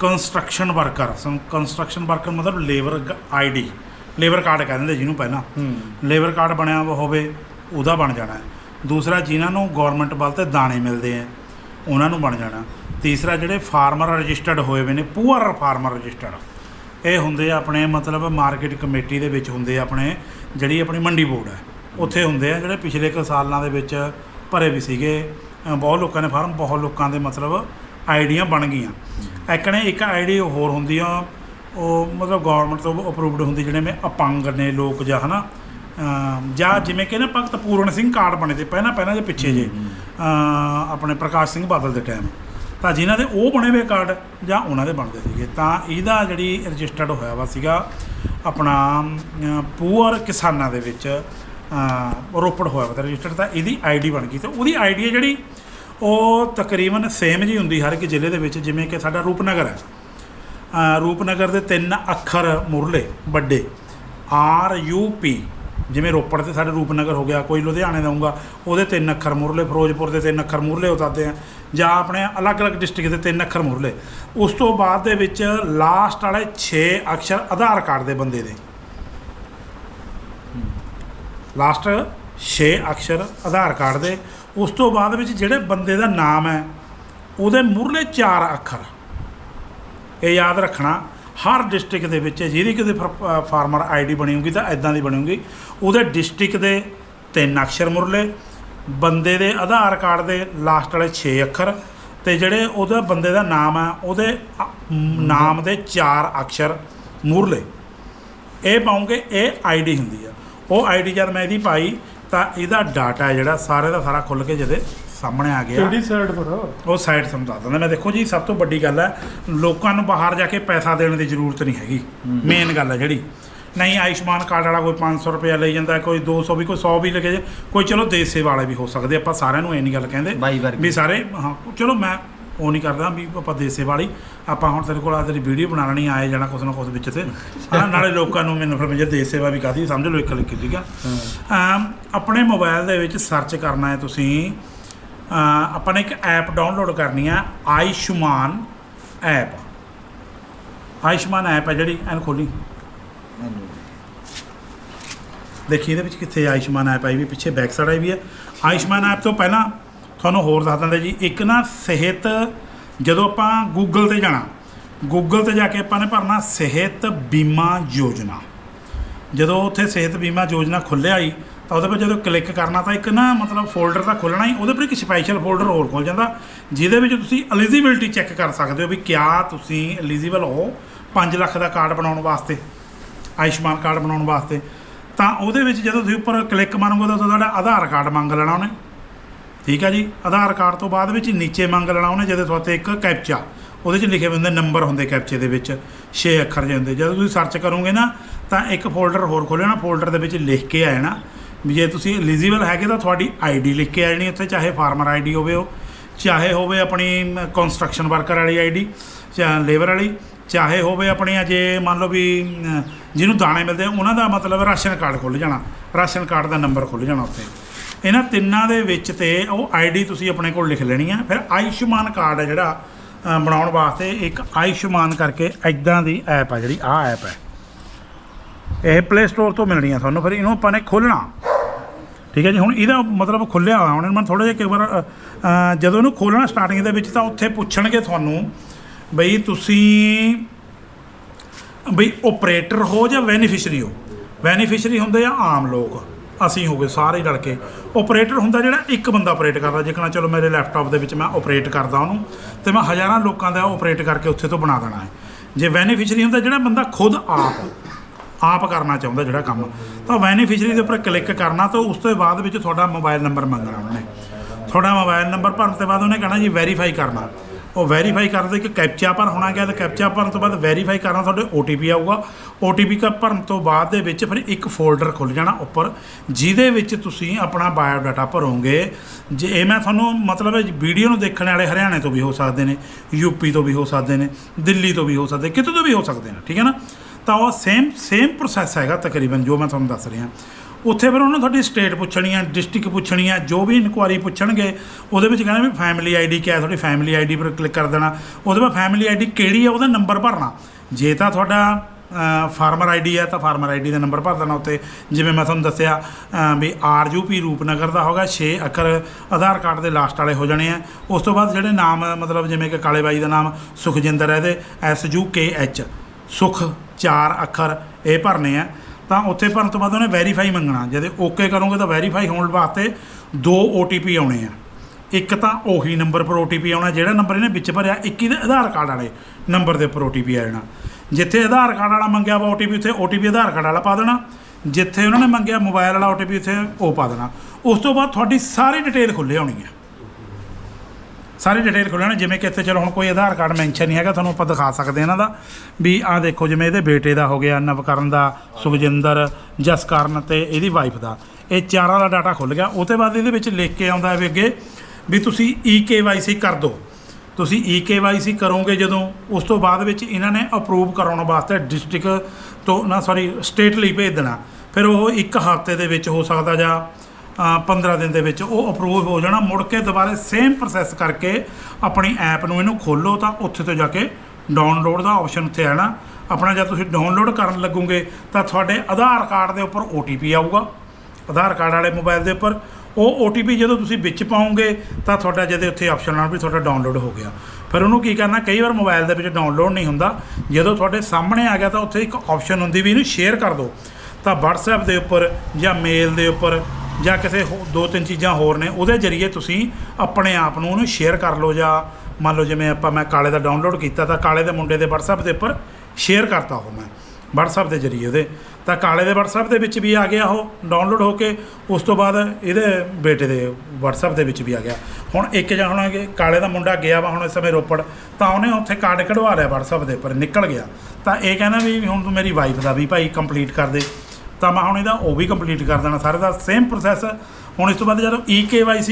ਕੰਸਟਰਕਸ਼ਨ ਵਰਕਰ ਕੰਸਟਰਕਸ਼ਨ ਵਰਕਰ ਮਤਲਬ ਲੇਬਰ ਆਈਡੀ ਲੇਬਰ ਕਾਰਡ ਕਹਿੰਦੇ ਜਿਹਨੂੰ ਪਹਿਲਾਂ। ਹੂੰ। ਲੇਬਰ ਕਾਰਡ ਬਣਿਆ ਹੋਵੇ ਉਹਦਾ ਬਣ ਜਾਣਾ ਹੈ। ਦੂਸਰਾ ਜਿਨ੍ਹਾਂ ਨੂੰ ਗਵਰਨਮੈਂਟ ਵੱਲ ਤੇ ਦਾਣੇ ਮਿਲਦੇ ਆ ਉਹਨਾਂ ਨੂੰ ਬਣ ਜਾਣਾ। ਤੀਸਰਾ, ਜਿਹੜੇ ਫਾਰਮਰ ਰਜਿਸਟਰਡ ਹੋਏ ਹੋਏ ਨੇ, ਪੂਅਰ ਫਾਰਮਰ ਰਜਿਸਟਰਡ। ਇਹ ਹੁੰਦੇ ਆ ਆਪਣੇ ਮਤਲਬ ਮਾਰਕੀਟ ਕਮੇਟੀ ਦੇ ਵਿੱਚ ਹੁੰਦੇ ਆ ਆਪਣੇ, ਜਿਹੜੀ ਆਪਣੀ ਮੰਡੀ ਬੋਰਡ ਹੈ। ਉੱਥੇ ਹੁੰਦੇ ਆ ਜਿਹੜੇ ਪਿਛਲੇ ਕੁ ਸਾਲਾਂ ਦੇ ਵਿੱਚ ਭਰੇ ਵੀ ਸੀਗੇ। ਬਹੁਤ ਲੋਕਾਂ ਨੇ ਫਾਰਮ, ਬਹੁਤ ਲੋਕਾਂ ਦੇ ਮਤਲਬ ਆਈਡੀਆਂ ਬਣ ਗਈਆਂ। ਇੱਕ ਨੇ ਇੱਕ ਆਈਡੀ ਹੋਰ ਹੁੰਦੀ ਆ, ਉਹ ਮਤਲਬ ਗਵਰਨਮੈਂਟ ਤੋਂ ਅਪਰੂਵਡ ਹੁੰਦੀ, ਜਿਹੜੇ ਮੈਂ ਅਪੰਗ ਨੇ ਲੋਕ ਜਾਂ ਹਨਾ। ਅਮ ਜਾਂ ਜਿਵੇਂ ਕਿ ਨਾ ਭਗਤ ਪੂਰਨ ਸਿੰਘ ਕਾਰਡ ਬਣੇ ਤੇ ਪਹਿਲਾਂ ਪਹਿਲਾਂ ਜੇ ਪਿੱਛੇ ਜੇ। ਆਪਣੇ ਪ੍ਰਕਾਸ਼ ਸਿੰਘ ਬਾਦਲ ਦੇ ਟਾਈਮ ਤਾਂ ਜਿਨ੍ਹਾਂ ਦੇ ਉਹ ਬਣੇ ਹੋਏ ਕਾਰਡ ਜਾਂ ਉਹਨਾਂ ਦੇ ਬਣਦੇ ਸੀਗੇ। ਤਾਂ ਇਹਦਾ ਜਿਹੜੀ ਰਜਿਸਟਰਡ ਹੋਇਆ ਵਾ ਸੀਗਾ, ਆਪਣਾ ਪੂਅਰ ਕਿਸਾਨਾਂ ਦੇ ਵਿੱਚ ਰੋਪੜ ਹੋਇਆ ਵਾ ਰਜਿਸਟਰਡ ਤਾਂ ਇਹਦੀ ਆਈਡੀ ਬਣ ਗਈ। ਤੇ ਉਹਦੀ ਆਈਡੀ ਹੈ ਜਿਹੜੀ, ਉਹ ਤਕਰੀਬਨ ਸੇਮ ਜੀ ਹੁੰਦੀ ਹਰ ਇੱਕ ਜ਼ਿਲ੍ਹੇ ਦੇ ਵਿੱਚ, ਜਿਵੇਂ ਕਿ ਸਾਡਾ ਰੂਪਨਗਰ ਹੈ। ਰੂਪਨਗਰ ਦੇ ਤਿੰਨ ਅੱਖਰ ਮੁਰਲੇ, ਵੱਡੇ। ਆਰ ਯੂ ਪੀ ਜਿਵੇਂ ਰੋਪੜ ਤੇ ਸਾਡੇ ਰੂਪਨਗਰ ਹੋ ਗਿਆ, ਕੋਈ ਲੁਧਿਆਣੇ ਦਾ ਹੋਊਗਾ, ਉਹਦੇ ਤਿੰਨ ਅੱਖਰ ਮੁਰਲੇ, ਫਿਰੋਜ਼ਪੁਰ ਦੇ ਤਿੰਨ ਅੱਖਰ ਮੁਰਲੇ ਹੋ ਆ। ਜਾਂ ਆਪਣੇ ਅਲੱਗ-ਅਲੱਗ ਡਿਸਟ੍ਰਿਕਟ ਦੇ ਤਿੰਨ ਅੱਖਰ ਮੁਰਲੇ। ਉਸ ਤੋਂ ਬਾਅਦ ਦੇ ਵਿੱਚ ਲਾਸਟ ਵਾਲੇ 6 ਅਕਸ਼ਰ ਆਧਾਰ ਕਾਰਡ ਦੇ ਬੰਦੇ ਦੇ। ਲਾਸਟ 6 ਅਕਸ਼ਰ ਆਧਾਰ ਕਾਰਡ ਦੇ। ਉਸ ਤੋਂ ਬਾਅਦ ਵਿੱਚ ਜਿਹੜੇ ਬੰਦੇ ਦਾ ਨਾਮ ਹੈ, ਉਹਦੇ ਮੁਰਲੇ 4 ਅੱਖਰ। ਇਹ ਯਾਦ ਰੱਖਣਾ। ਹਰ ਡਿਸਟ੍ਰਿਕਟ ਦੇ ਵਿੱਚ ਜਿਹਦੀ ਕਿਤੇ ਫਾਰਮਰ ਆਈਡੀ ਬਣੀ ਹੋਊਗੀ ਤਾਂ ਐਦਾਂ ਦੀ ਬਣੀ ਉਹਦੇ ਡਿਸਟ੍ਰਿਕਟ ਦੇ ਤਿੰਨ ਅਕਸ਼ਰ ਮੁਰਲੇ, ਬੰਦੇ ਦੇ ਆਧਾਰ ਕਾਰਡ ਦੇ ਲਾਸਟ ਵਾਲੇ 6 ਅੱਖਰ ਤੇ ਜਿਹੜੇ ਉਹਦਾ ਬੰਦੇ ਦਾ ਨਾਮ ਆ ਉਹਦੇ ਨਾਮ ਦੇ 4 ਅਕਸ਼ਰ ਮੁਰਲੇ। ਇਹ ਪਾਉਂਗੇ, ਇਹ ਆਈਡੀ ਹੁੰਦੀ ਆ ਉਹ ਆਈਡੀ ਜਦ ਮੈਂ ਇਹਦੀ ਪਾਈ ਤਾਂ ਇਹਦਾ ਡਾਟਾ ਜਿਹੜਾ, ਸਾਰੇ ਦਾ ਸਾਰਾ ਖੁੱਲ ਕੇ ਜਿਹਦੇ ਸਾਹਮਣੇ ਆ ਗਿਆ। ਕਿਹੜੀ ਸਾਈਡ ਪਰ? ਉਹ ਸਾਈਟ ਸਮਝਾ ਦਿੰਦਾ। ਮੈਂ ਦੇਖੋ ਜੀ ਸਭ ਤੋਂ ਵੱਡੀ ਗੱਲ ਹੈ ਲੋਕਾਂ ਨੂੰ ਬਾਹਰ ਜਾ ਕੇ ਪੈਸਾ ਦੇਣ ਦੀ ਜ਼ਰੂਰਤ ਨਹੀਂ ਹੈਗੀ। ਮੇਨ ਗੱਲ ਹੈ ਜਿਹੜੀ। ਨਹੀਂ ਆਯੁਸ਼ਮਾਨ ਕਾਰਡ ਵਾਲਾ ਕੋਈ 500 ਰੁਪਇਆ ਲਈ ਜਾਂਦਾ ਕੋਈ 200 ਵੀ ਕੋਈ 100 ਵੀ ਲੱਗੇ ਕੋਈ ਚਲੋ ਦੇਸੇ ਵਾਲੇ ਵੀ ਹੋ ਸਕਦੇ। ਆਪਾਂ ਸਾਰਿਆਂ ਨੂੰ ਇਹ ਨਹੀਂ ਗੱਲ ਕਹਿੰਦੇ। ਵੀ ਸਾਰੇ ਹਾਂ ਚਲੋ ਮੈਂ ਉਹ ਨਹੀਂ ਕਰਦਾ ਵੀ ਆਪਾਂ ਦੇਸੇ ਵਾਲੀ ਆਪਾਂ ਹੁਣ ਤੇਰੇ ਕੋਲ ਆ ਤੇਰੀ ਵੀਡੀਓ ਬਣਾ ਲੈਣੀ ਆਏ ਜਾਣਾ ਕੁਛ ਨਾ ਕੁਛ ਵਿੱਚ ਤੇ। ਨਾਲੇ ਲੋਕਾਂ ਨੂੰ ਮੈਨੂੰ ਫਿਰ ਮੇਰੇ ਦੇਸ਼ ਸੇਵਾ ਵੀ ਕਾਹਦੀ ਸਮਝ ਲਓ ਇੱਕ ਲਿਖ ਠੀਕ ਆ? ਆਪਣੇ ਮੋਬਾਈਲ ਦੇ ਵਿੱਚ ਸਰਚ ਕਰਨਾ ਹੈ ਤੁਸੀਂ। ਆਪਾਂ ਨੇ ਇੱਕ ਐਪ ਡਾਊਨਲੋਡ ਕਰਨੀ ਆ ਆਯੁਸ਼ਮਾਨ ਐਪ ਆਯੁਸ਼ਮਾਨ ਐਪ ਹੈ ਜਿਹੜੀ ਐਨ ਖੋਲੀ। ਦੇਖੀ ਇਹਦੇ ਵਿੱਚ ਕਿੱਥੇ ਆਯੁਸ਼ਮਾਨ ਐਪ ਆਈ ਵੀ ਪਿੱਛੇ ਬੈਕ ਸਾਈਡ ਆਈ ਵੀ ਹੈ ਆਯੁਸ਼ਮਾਨ ਐਪ ਤੋਂ ਪਹਿਲਾਂ ਤੁਹਾਨੂੰ ਹੋਰ ਦੱਸ ਦਿੰਦੇ ਜੀ ਇੱਕ ਨਾ ਸਿਹਤ ਜਦੋਂ ਆਪਾਂ ਗੂਗਲ ਤੇ ਜਾਣਾ ਗੂਗਲ ਤੇ ਜਾ ਕੇ ਆਪਾਂ ਨੇ ਭਰਨਾ ਸਿਹਤ ਬੀਮਾ ਯੋਜਨਾ। ਜਦੋਂ ਉੱਥੇ ਸਿਹਤ ਬੀਮਾ ਯੋਜਨਾ ਖੁੱਲ੍ਹਿਆ ਹੀ ਤਾਂ ਉਹਦੇ 'ਤੇ ਜਦੋਂ ਕਲਿੱਕ ਕਰਨਾ ਤਾਂ ਇੱਕ ਨਾ ਮਤਲਬ ਫੋਲਡਰ ਤਾਂ ਖੁੱਲਣਾ ਹੀ, ਉਹਦੇ ਪਰ ਇੱਕ ਸਪੈਸ਼ਲ ਫੋਲਡਰ ਹੋਰ ਖੁੱਲ ਜਾਂਦਾ, ਜਿਹਦੇ ਵਿੱਚ ਤੁਸੀਂ ਐਲੀਜੀਬਿਲਟੀ ਚੈੱਕ ਕਰ ਸਕਦੇ ਹੋ ਵੀ ਕਿਆ ਤੁਸੀਂ ਐਲੀਜੀਬਲ ਹੋ 5 ਲੱਖ ਦਾ ਕਾਰਡ ਬਣਾਉਣ ਵਾਸਤੇ, ਆਯੁਸ਼ਮਾਨ ਕਾਰਡ ਬਣਾਉਣ ਵਾਸਤੇ। ਤਾਂ ਉਹਦੇ ਵਿੱਚ ਜਦੋਂ ਤੁਸੀਂ ਉੱਪਰ ਕਲਿੱਕ ਮਾਰੋਗੇ ਤਾਂ ਤੁਹਾਡਾ ਆਧਾਰ ਕਾਰਡ ਮੰਗ ਲੈਣਾ ਉਹਨੇ। ਠੀਕ ਹੈ ਜੀ? ਆਧਾਰ ਕਾਰਡ ਤੋਂ ਬਾਅਦ ਵਿੱਚ ਨੀਚੇ ਮੰਗ ਲੈਣਾ ਉਹਨੇ, ਜਿਹਦੇ ਤੁਹਾਤੇ ਇੱਕ ਕੈਪਚਾ, ਉਹਦੇ 'ਚ ਲਿਖੇ ਹੁੰਦੇ ਨੰਬਰ ਹੁੰਦੇ ਕੈਪਚੇ ਦੇ ਵਿੱਚ 6 ਅੱਖਰ ਜਿਹੇ ਹੁੰਦੇ। ਜਦੋਂ ਤੁਸੀਂ ਸਰਚ ਕਰੋਗੇ ਨਾ, ਤਾਂ ਇੱਕ ਫੋਲਡਰ ਹੋਰ ਖੋਲ੍ਹਣਾ ਫੋਲਡਰ ਦੇ ਵਿੱਚ ਲਿਖ ਕੇ ਆ ਜਾਣਾ। ਵੀ ਜੇ ਤੁਸੀਂ ਐਲੀਜੀਬਲ ਹੈਗੇ ਤਾਂ ਤੁਹਾਡੀ ਆਈਡੀ ਲਿਖ ਕੇ ਆ ਜਾਣੀ ਉੱਥੇ, ਚਾਹੇ ਫਾਰਮਰ ਆਈਡੀ ਹੋਵੇ ਉਹ, ਚਾਹੇ ਹੋਵੇ ਆਪਣੀ ਕੰਸਟਰਕਸ਼ਨ ਵਰਕਰ ਵਾਲੀ ਆਈਡੀ ਜਾਂ ਲੇਬਰ ਵਾਲੀ, ਚਾਹੇ ਹੋਵੇ ਆਪਣੇ ਅਜੇ ਮੰਨ ਲਓ ਵੀ ਜਿਹਨੂੰ ਦਾਣੇ ਮਿਲਦੇ ਉਹਨਾਂ ਦਾ ਮਤਲਬ ਰਾਸ਼ਨ ਕਾਰਡ ਖੁੱਲ੍ਹ ਜਾਣਾ, ਰਾਸ਼ਨ ਕਾਰਡ ਦਾ ਨੰਬਰ ਖੁੱਲ੍ਹ ਜਾਣਾ ਉੱਥੇ। ਇਹਨਾਂ ਤਿੰਨਾਂ ਦੇ ਵਿੱਚ ਤੇ ਉਹ ਆਈਡੀ ਤੁਸੀਂ ਆਪਣੇ ਕੋਲ ਲਿਖ ਲੈਣੀ ਆ। ਫਿਰ ਆਯੁਸ਼ਮਾਨ ਕਾਰਡ ਹੈ ਜਿਹੜਾ ਬਣਾਉਣ ਵਾਸਤੇ ਇੱਕ ਆਯੁਸ਼ਮਾਨ ਕਰਕੇ ਐਦਾਂ ਦੀ ਐਪ ਆ ਜਿਹੜੀ, ਆਹ ਐਪ ਹੈ। ਇਹ ਪਲੇ ਸਟੋਰ ਤੋਂ ਮਿਲਣੀਆਂ ਤੁਹਾਨੂੰ ਫਿਰ ਇਹਨੂੰ ਆਪਾਂ ਨੇ ਖੋਲ੍ਹਣਾ। ਠੀਕ ਹੈ ਜੀ, ਹੁਣ ਇਹਦਾ ਮਤਲਬ ਖੁੱਲਿਆ ਹੋਇਆ, ਹੁਣ ਮੈਂ ਥੋੜਾ ਜਿਹਾ ਕਈ ਵਾਰ ਜਦੋਂ ਇਹਨੂੰ ਖੋਲ੍ਹਣਾ ਸਟਾਰਟਿੰਗ ਦੇ ਵਿੱਚ ਤਾਂ ਉੱਥੇ ਪੁੱਛਣਗੇ ਤੁਹਾਨੂੰ ਬਈ ਤੁਸੀਂ ਬਈ ਆਪਰੇਟਰ ਹੋ ਜਾਂ ਬੈਨੀਫੀਸ਼ਰੀ ਹੋ। ਬੈਨੀਫੀਸ਼ਰੀ ਹੁੰਦੇ ਆ ਆਮ ਲੋਕ, ਅਸੀਂ ਹੋ ਗਏ ਸਾਰੇ ਰਲ ਕੇ। ਆਪਰੇਟਰ ਹੁੰਦਾ ਜਿਹੜਾ ਇੱਕ ਬੰਦਾ ਆਪਰੇਟ ਕਰਦਾ ਜਿਕਣਾ ਚਲੋ ਮੇਰੇ ਲੈਪਟਾਪ ਦੇ ਵਿੱਚ ਮੈਂ ਆਪਰੇਟ ਕਰਦਾ ਉਹਨੂੰ, ਤੇ ਮੈਂ ਹਜ਼ਾਰਾਂ ਲੋਕਾਂ ਦਾ ਆਪਰੇਟ ਕਰਕੇ ਉੱਥੇ ਤੋਂ ਬਣਾ ਦੇਣਾ ਹੈ। ਜੇ ਬੈਨੀਫੀਸ਼ਰੀ ਹੁੰਦਾ ਜਿਹੜਾ ਬੰਦਾ ਖੁਦ ਆਪ ਆਪ ਕਰਨਾ ਚਾਹੁੰਦਾ ਜਿਹੜਾ ਕੰਮ। ਤਾਂ ਬੈਨੀਫੀਸ਼ਰੀ ਦੇ ਉੱਪਰ ਕਲਿੱਕ ਕਰਨਾ ਤਾਂ ਉਸ ਤੋਂ ਬਾਅਦ ਵਿੱਚ ਤੁਹਾਡਾ ਮੋਬਾਈਲ ਨੰਬਰ ਮੰਗਣਾ ਉਹਨੇ। ਤੁਹਾਡਾ ਮੋਬਾਈਲ ਨੰਬਰ ਭਰਨ ਤੋਂ ਬਾਅਦ ਉਹਨੇ ਕਹਿਣਾ ਜੀ ਵੈਰੀਫਾਈ ਕਰਨਾ। ਉਹ ਵੈਰੀਫਾਈ ਕਰਦੇ ਇੱਕ ਕੈਪਚਾ ਭਰ ਹੋਣਾ ਗਿਆ ਤੇ ਕੈਪਚਾ ਭਰਨ ਤੋਂ ਬਾਅਦ ਵੈਰੀਫਾਈ ਕਰਨਾ ਤੁਹਾਡੇ OTP ਆਊਗਾ। OTP ਕਾ ਭਰਨ ਤੋਂ ਬਾਅਦ ਦੇ ਵਿੱਚ ਫਿਰ ਇੱਕ ਫੋਲਡਰ ਖੁੱਲ ਜਾਣਾ ਉੱਪਰ, ਜਿਹਦੇ ਵਿੱਚ ਤੁਸੀਂ ਆਪਣਾ ਬਾਇਓ ਡਾਟਾ ਭਰੋਗੇ। ਜੇ ਇਹ ਮੈਂ ਤੁਹਾਨੂੰ ਮਤਲਬ ਵੀਡੀਓ ਨੂੰ ਦੇਖਣ ਵਾਲੇ ਹਰਿਆਣੇ ਤੋਂ ਵੀ ਹੋ ਸਕਦੇ ਨੇ ਯੂਪੀ ਤੋਂ ਵੀ ਹੋ ਸਕਦੇ ਨੇ, ਦਿੱਲੀ ਤੋਂ ਵੀ ਹੋ ਸਕਦੇ, ਕਿਤੇ ਤੋਂ ਵੀ ਹੋ ਸਕਦੇ ਨੇ, ਠੀਕ ਹੈ ਨਾ? ਤਾਂ ਉਹ ਸੇਮ ਸੇਮ ਪ੍ਰੋਸੈਸ ਹੈਗਾ ਤਕਰੀਬਨ ਜੋ ਮੈਂ ਤੁਹਾਨੂੰ ਦੱਸ ਰਿਹਾ। ਉੱਥੇ ਫਿਰ ਉਹਨਾਂ ਤੁਹਾਡੀ ਸਟੇਟ ਪੁੱਛਣੀ ਹੈ ਡਿਸਟ੍ਰਿਕਟ ਪੁੱਛਣੀ ਹੈ ਜੋ ਵੀ ਇਨਕੁਆਰੀ ਪੁੱਛਣਗੇ ਉਹਦੇ ਵਿੱਚ ਕਹਿਣਾ ਵੀ ਫੈਮਿਲੀ ਆਈਡੀ ਕਿਆ ਹੈ ਤੁਹਾਡੀ ਫੈਮਿਲੀ ਆਈਡੀ ਪਰ ਕਲਿੱਕ ਕਰ ਦੇਣਾ। ਉਹਦੇ ਬਾਅਦ ਫੈਮਿਲੀ ਆਈਡੀ ਕਿਹੜੀ ਹੈ ਉਹਦਾ ਨੰਬਰ ਭਰਨਾ। ਜੇ ਤਾਂ ਤੁਹਾਡਾ ਫਾਰਮਰ ਆਈਡੀ ਹੈ ਤਾਂ ਫਾਰਮਰ ਆਈਡੀ ਦਾ ਨੰਬਰ ਭਰ ਦੇਣਾ ਉੱਤੇ ਜਿਵੇਂ ਮੈਂ ਤੁਹਾਨੂੰ ਦੱਸਿਆ ਅ, ਵੀ ਆਰਯੂਪੀ ਰੂਪਨਗਰ ਦਾ ਹੋਗਾ 6 ਅੱਖਰ ਆਧਾਰ ਕਾਰਡ ਦੇ ਲਾਸਟ ਵਾਲੇ ਹੋ ਜਾਣੇ ਆ। ਉਸ ਤੋਂ ਬਾਅਦ ਜਿਹੜੇ ਨਾਮ ਮਤਲਬ ਜਿਵੇਂ ਕਿ ਕਾਲੇ ਬਾਈ ਦਾ ਨਾਮ ਸੁਖਜਿੰਦਰ ਹੈ ਇਹਦੇ ਐਸ ਯੂ ਕੇ ਐਚ ਸੁਖ ਚਾਰ ਅੱਖਰ ਇਹ ਭਰਨੇ ਆ, ਤਾਂ ਉੱਥੇ ਭਰਨ ਤੋਂ ਬਾਅਦ ਉਹਨੇ ਵੈਰੀਫਾਈ ਮੰਗਣਾ। ਜਦ ਓਕੇ ਕਰੋਗੇ ਤਾਂ ਵੈਰੀਫਾਈ ਹੋਣ ਵਾਸਤੇ ਦੋ OTP ਆਉਣੇ ਆ। ਇੱਕ ਤਾਂ ਉਹੀ ਨੰਬਰ ਪਰ OTP ਆਉਣਾ, ਜਿਹੜਾ ਨੰਬਰ ਇਹਨੇ ਵਿੱਚ ਭਰਿਆ, ਇੱਕ ਦੇ ਆਧਾਰ ਕਾਰਡ ਵਾਲੇ ਨੰਬਰ ਦੇ ਉੱਪਰ OTP ਆ ਜਾਣਾ। ਜਿੱਥੇ ਆਧਾਰ ਕਾਰਡ ਵਾਲਾ ਮੰਗਿਆ ਵਾ OTP ਉੱਥੇ OTP ਆਧਾਰ ਕਾਰਡ ਵਾਲਾ ਪਾ ਦੇਣਾ। ਜਿੱਥੇ ਉਹਨਾਂ ਨੇ ਮੰਗਿਆ ਮੋਬਾਈਲ ਵਾਲਾ OTP ਉੱਥੇ ਉਹ ਪਾ ਦੇਣਾ। ਉਸ ਤੋਂ ਬਾਅਦ ਤੁਹਾਡੀ ਸਾਰੀ ਡਿਟੇਲ ਖੁੱਲ੍ਹ ਆਉਣੀ ਹੈ ਸਾਰੀ ਡਿਟੇਲ ਖੁੱਲ੍ਹਣਾ ਜਿਵੇਂ ਕਿ ਇੱਥੇ ਚਲੋ ਹੁਣ ਕੋਈ ਆਧਾਰ ਕਾਰਡ ਮੈਂਸ਼ਨ ਨਹੀਂ ਹੈਗਾ, ਤੁਹਾਨੂੰ ਆਪਾਂ ਦਿਖਾ ਸਕਦੇ ਇਹਨਾਂ ਦਾ, ਵੀ ਆਹ ਦੇਖੋ ਜਿਵੇਂ ਇਹਦੇ ਬੇਟੇ ਦਾ ਹੋ ਗਿਆ, ਨਵਕਰਨ ਦਾ, ਸੁਖਜਿੰਦਰ, ਜਸਕਰਨ ਤੇ ਇਹਦੀ ਵਾਈਫ ਦਾ। ਇਹ ਚਾਰਾਂ ਦਾ ਡਾਟਾ ਖੁੱਲ੍ਹ ਗਿਆ। ਉਹ ਤੋਂ ਬਾਅਦ ਇਹਦੇ ਵਿੱਚ ਲਿਖ ਕੇ ਆਉਂਦਾ ਹੈ ਵੀ ਅੱਗੇ, ਵੀ ਤੁਸੀਂ ਈ ਕਰ ਦਿਓ ਤੁਸੀਂ ਈ ਕਰੋਗੇ ਜਦੋਂ, ਉਸ ਤੋਂ ਬਾਅਦ ਵਿੱਚ ਇਹਨਾਂ ਨੇ ਅਪਰੂਵ ਕਰਾਉਣ ਵਾਸਤੇ ਡਿਸਟ੍ਰਿਕਟ ਤੋਂ ਨਾ ਸੌਰੀ ਸਟੇਟ ਲਈ ਭੇਜ ਦੇਣਾ। ਫਿਰ ਉਹ ਇੱਕ ਹਫ਼ਤੇ ਦੇ ਵਿੱਚ ਹੋ ਸਕਦਾ ਜਾਂ 15 ਦਿਨ ਦੇ ਵਿੱਚ ਉਹ ਅਪਰੂਵ ਹੋ ਜਾਣਾ। ਮੁੜ ਕੇ ਦੁਬਾਰੇ ਸੇਮ ਪ੍ਰੋਸੈਸ ਕਰਕੇ ਆਪਣੀ ਐਪ ਨੂੰ ਇਹਨੂੰ ਖੋਲੋ ਤਾਂ ਉੱਥੇ ਤੋਂ ਜਾ ਕੇ ਡਾਊਨਲੋਡ ਦਾ ਆਪਸ਼ਨ ਉੱਥੇ ਆਣਾ। ਆਪਣਾ ਜਦ ਤੁਸੀਂ ਡਾਊਨਲੋਡ ਕਰਨ ਲੱਗੋਗੇ ਤਾਂ ਤੁਹਾਡੇ ਆਧਾਰ ਕਾਰਡ ਦੇ ਉੱਪਰ OTP ਆਊਗਾ। ਆਧਾਰ ਕਾਰਡ ਵਾਲੇ ਮੋਬਾਈਲ ਦੇ ਉੱਪਰ। ਉਹ OTP ਜਦੋਂ ਤੁਸੀਂ ਵਿੱਚ ਪਾਉਂਗੇ ਤਾਂ ਤੁਹਾਡਾ ਜਿਹਦੇ ਉੱਥੇ ਆਪਸ਼ਨ ਨਾਲ ਵੀ ਤੁਹਾਡਾ ਡਾਊਨਲੋਡ ਹੋ ਗਿਆ। ਫਿਰ ਉਹਨੂੰ ਕੀ ਕਰਨਾ, ਕਈ ਵਾਰ ਮੋਬਾਈਲ ਦੇ ਵਿੱਚ ਡਾਊਨਲੋਡ ਨਹੀਂ ਹੁੰਦਾ। ਜਦੋਂ ਤੁਹਾਡੇ ਸਾਹਮਣੇ ਆ ਗਿਆ ਤਾਂ ਉੱਥੇ ਇੱਕ ਆਪਸ਼ਨ ਹੁੰਦੀ ਵੀ ਇਹਨੂੰ ਸ਼ੇਅਰ ਕਰ ਦਿਓ। ਤਾਂ WhatsApp ਦੇ ਉੱਪਰ ਜਾਂ ਮੇਲ ਦੇ ਉੱਪਰ ਜਾਂ ਕਿਸੇ ਹੋ- ਦੋ ਤਿੰਨ ਚੀਜ਼ਾਂ ਹੋਰ ਨੇ, ਉਹਦੇ ਜ਼ਰੀਏ ਤੁਸੀਂ ਆਪਣੇ ਆਪ ਨੂੰ ਉਹਨੂੰ ਸ਼ੇਅਰ ਕਰ ਲਓ ਜਾਂ ਮੰਨ ਲਓ ਜਿਵੇਂ ਆਪਾਂ ਮੈਂ ਕਾਲੇ ਦਾ ਡਾਊਨਲੋਡ ਕੀਤਾ ਤਾਂ ਕਾਲੇ ਦੇ ਮੁੰਡੇ ਦੇ WhatsApp ਦੇ ਉੱਪਰ ਸ਼ੇਅਰ ਕਰਤਾ ਉਹ ਮੈਂ, WhatsApp ਦੇ ਜ਼ਰੀਏ ਉਹਦੇ। ਤਾਂ ਕਾਲੇ ਦੇ WhatsApp ਦੇ ਵਿੱਚ ਵੀ ਆ ਗਿਆ ਉਹ ਡਾਊਨਲੋਡ ਹੋ ਕੇ, ਉਸ ਤੋਂ ਬਾਅਦ ਇਹਦੇ ਬੇਟੇ ਦੇ WhatsApp ਦੇ ਵਿੱਚ ਵੀ ਆ ਗਿਆ। ਹੁਣ ਇੱਕ ਜਾਂ ਹੁਣ ਕਿ ਕਾਲੇ ਦਾ ਮੁੰਡਾ ਗਿਆ ਵਾ ਹੁਣ ਇਸ ਸਮੇਂ ਰੋਪੜ, ਤਾਂ ਉਹਨੇ ਉੱਥੇ ਕਾਰਡ ਕਢਵਾ ਲਿਆ WhatsApp ਦੇ ਉੱਪਰ, ਨਿਕਲ ਗਿਆ। ਤਾਂ ਇਹ ਕਹਿੰਦਾ ਵੀ ਹੁਣ ਤੂੰ ਮੇਰੀ ਵਾਈਫ ਦਾ ਵੀ ਭਾਈ ਕੰਪਲੀਟ ਕਰ ਦੇ। ਤਾਂ ਮੈਂ ਹੁਣ ਇਹਦਾ ਉਹ ਵੀ ਕੰਪਲੀਟ ਕਰ ਦੇਣਾ। ਸਾਰੇ ਦਾ ਸੇਮ ਪ੍ਰੋਸੈਸ ਹੁਣ ਇਸ ਤੋਂ ਬਾਅਦ ਜਦੋਂ ਈ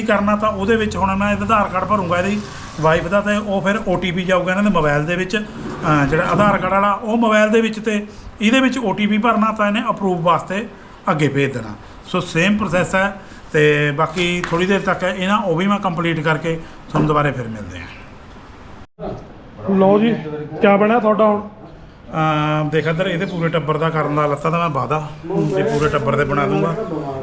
ਕਰਨਾ ਤਾਂ ਉਹਦੇ ਵਿੱਚ ਹੁਣ ਮੈਂ ਇਹਦਾ ਆਧਾਰ ਕਾਰਡ ਭਰੂੰਗਾ ਇਹਦੀ ਵਾਈਫ ਦਾ ਤੇ ਉਹ ਫਿਰ OTP ਜਾਊਗਾ ਇਹਨਾਂ ਦੇ ਮੋਬਾਈਲ ਦੇ ਵਿੱਚ। ਜਿਹੜਾ ਆਧਾਰ ਕਾਰਡ ਵਾਲਾ, ਉਹ ਮੋਬਾਈਲ ਦੇ ਵਿੱਚ ਤੇ ਇਹਦੇ ਵਿੱਚ OTP ਭਰਨਾ ਤਾਂ ਇਹਨੇ ਅਪਰੂਵ ਵਾਸਤੇ ਅੱਗੇ ਭੇਜ ਦੇਣਾ। ਸੋ ਸੇਮ ਪ੍ਰੋਸੈਸ ਹੈ ਤੇ ਬਾਕੀ ਥੋੜੀ ਦੇਰ ਤੱਕ ਇਹਨਾਂ ਉਹ ਵੀ ਮੈਂ ਕੰਪਲੀਟ ਕਰਕੇ ਤੁਹਾਨੂੰ ਦੁਬਾਰੇ ਫਿਰ ਮਿਲਦੇ ਹਾਂ। ਲਓ ਜੀ, ਕਿਆ ਬਣਿਆ ਤੁਹਾਡਾ ਹੁਣ? ਦੇਖ ਇੱਧਰ ਇਹਦੇ ਪੂਰੇ ਟੱਬਰ ਦਾ ਕਰਨ ਦਾ ਲੱਤਾ ਤਾਂ ਮੈਂ ਵਾਦਾ ਤੇ ਪੂਰੇ ਟੱਬਰ ਦੇ ਬਣਾ ਦੂੰਗਾ।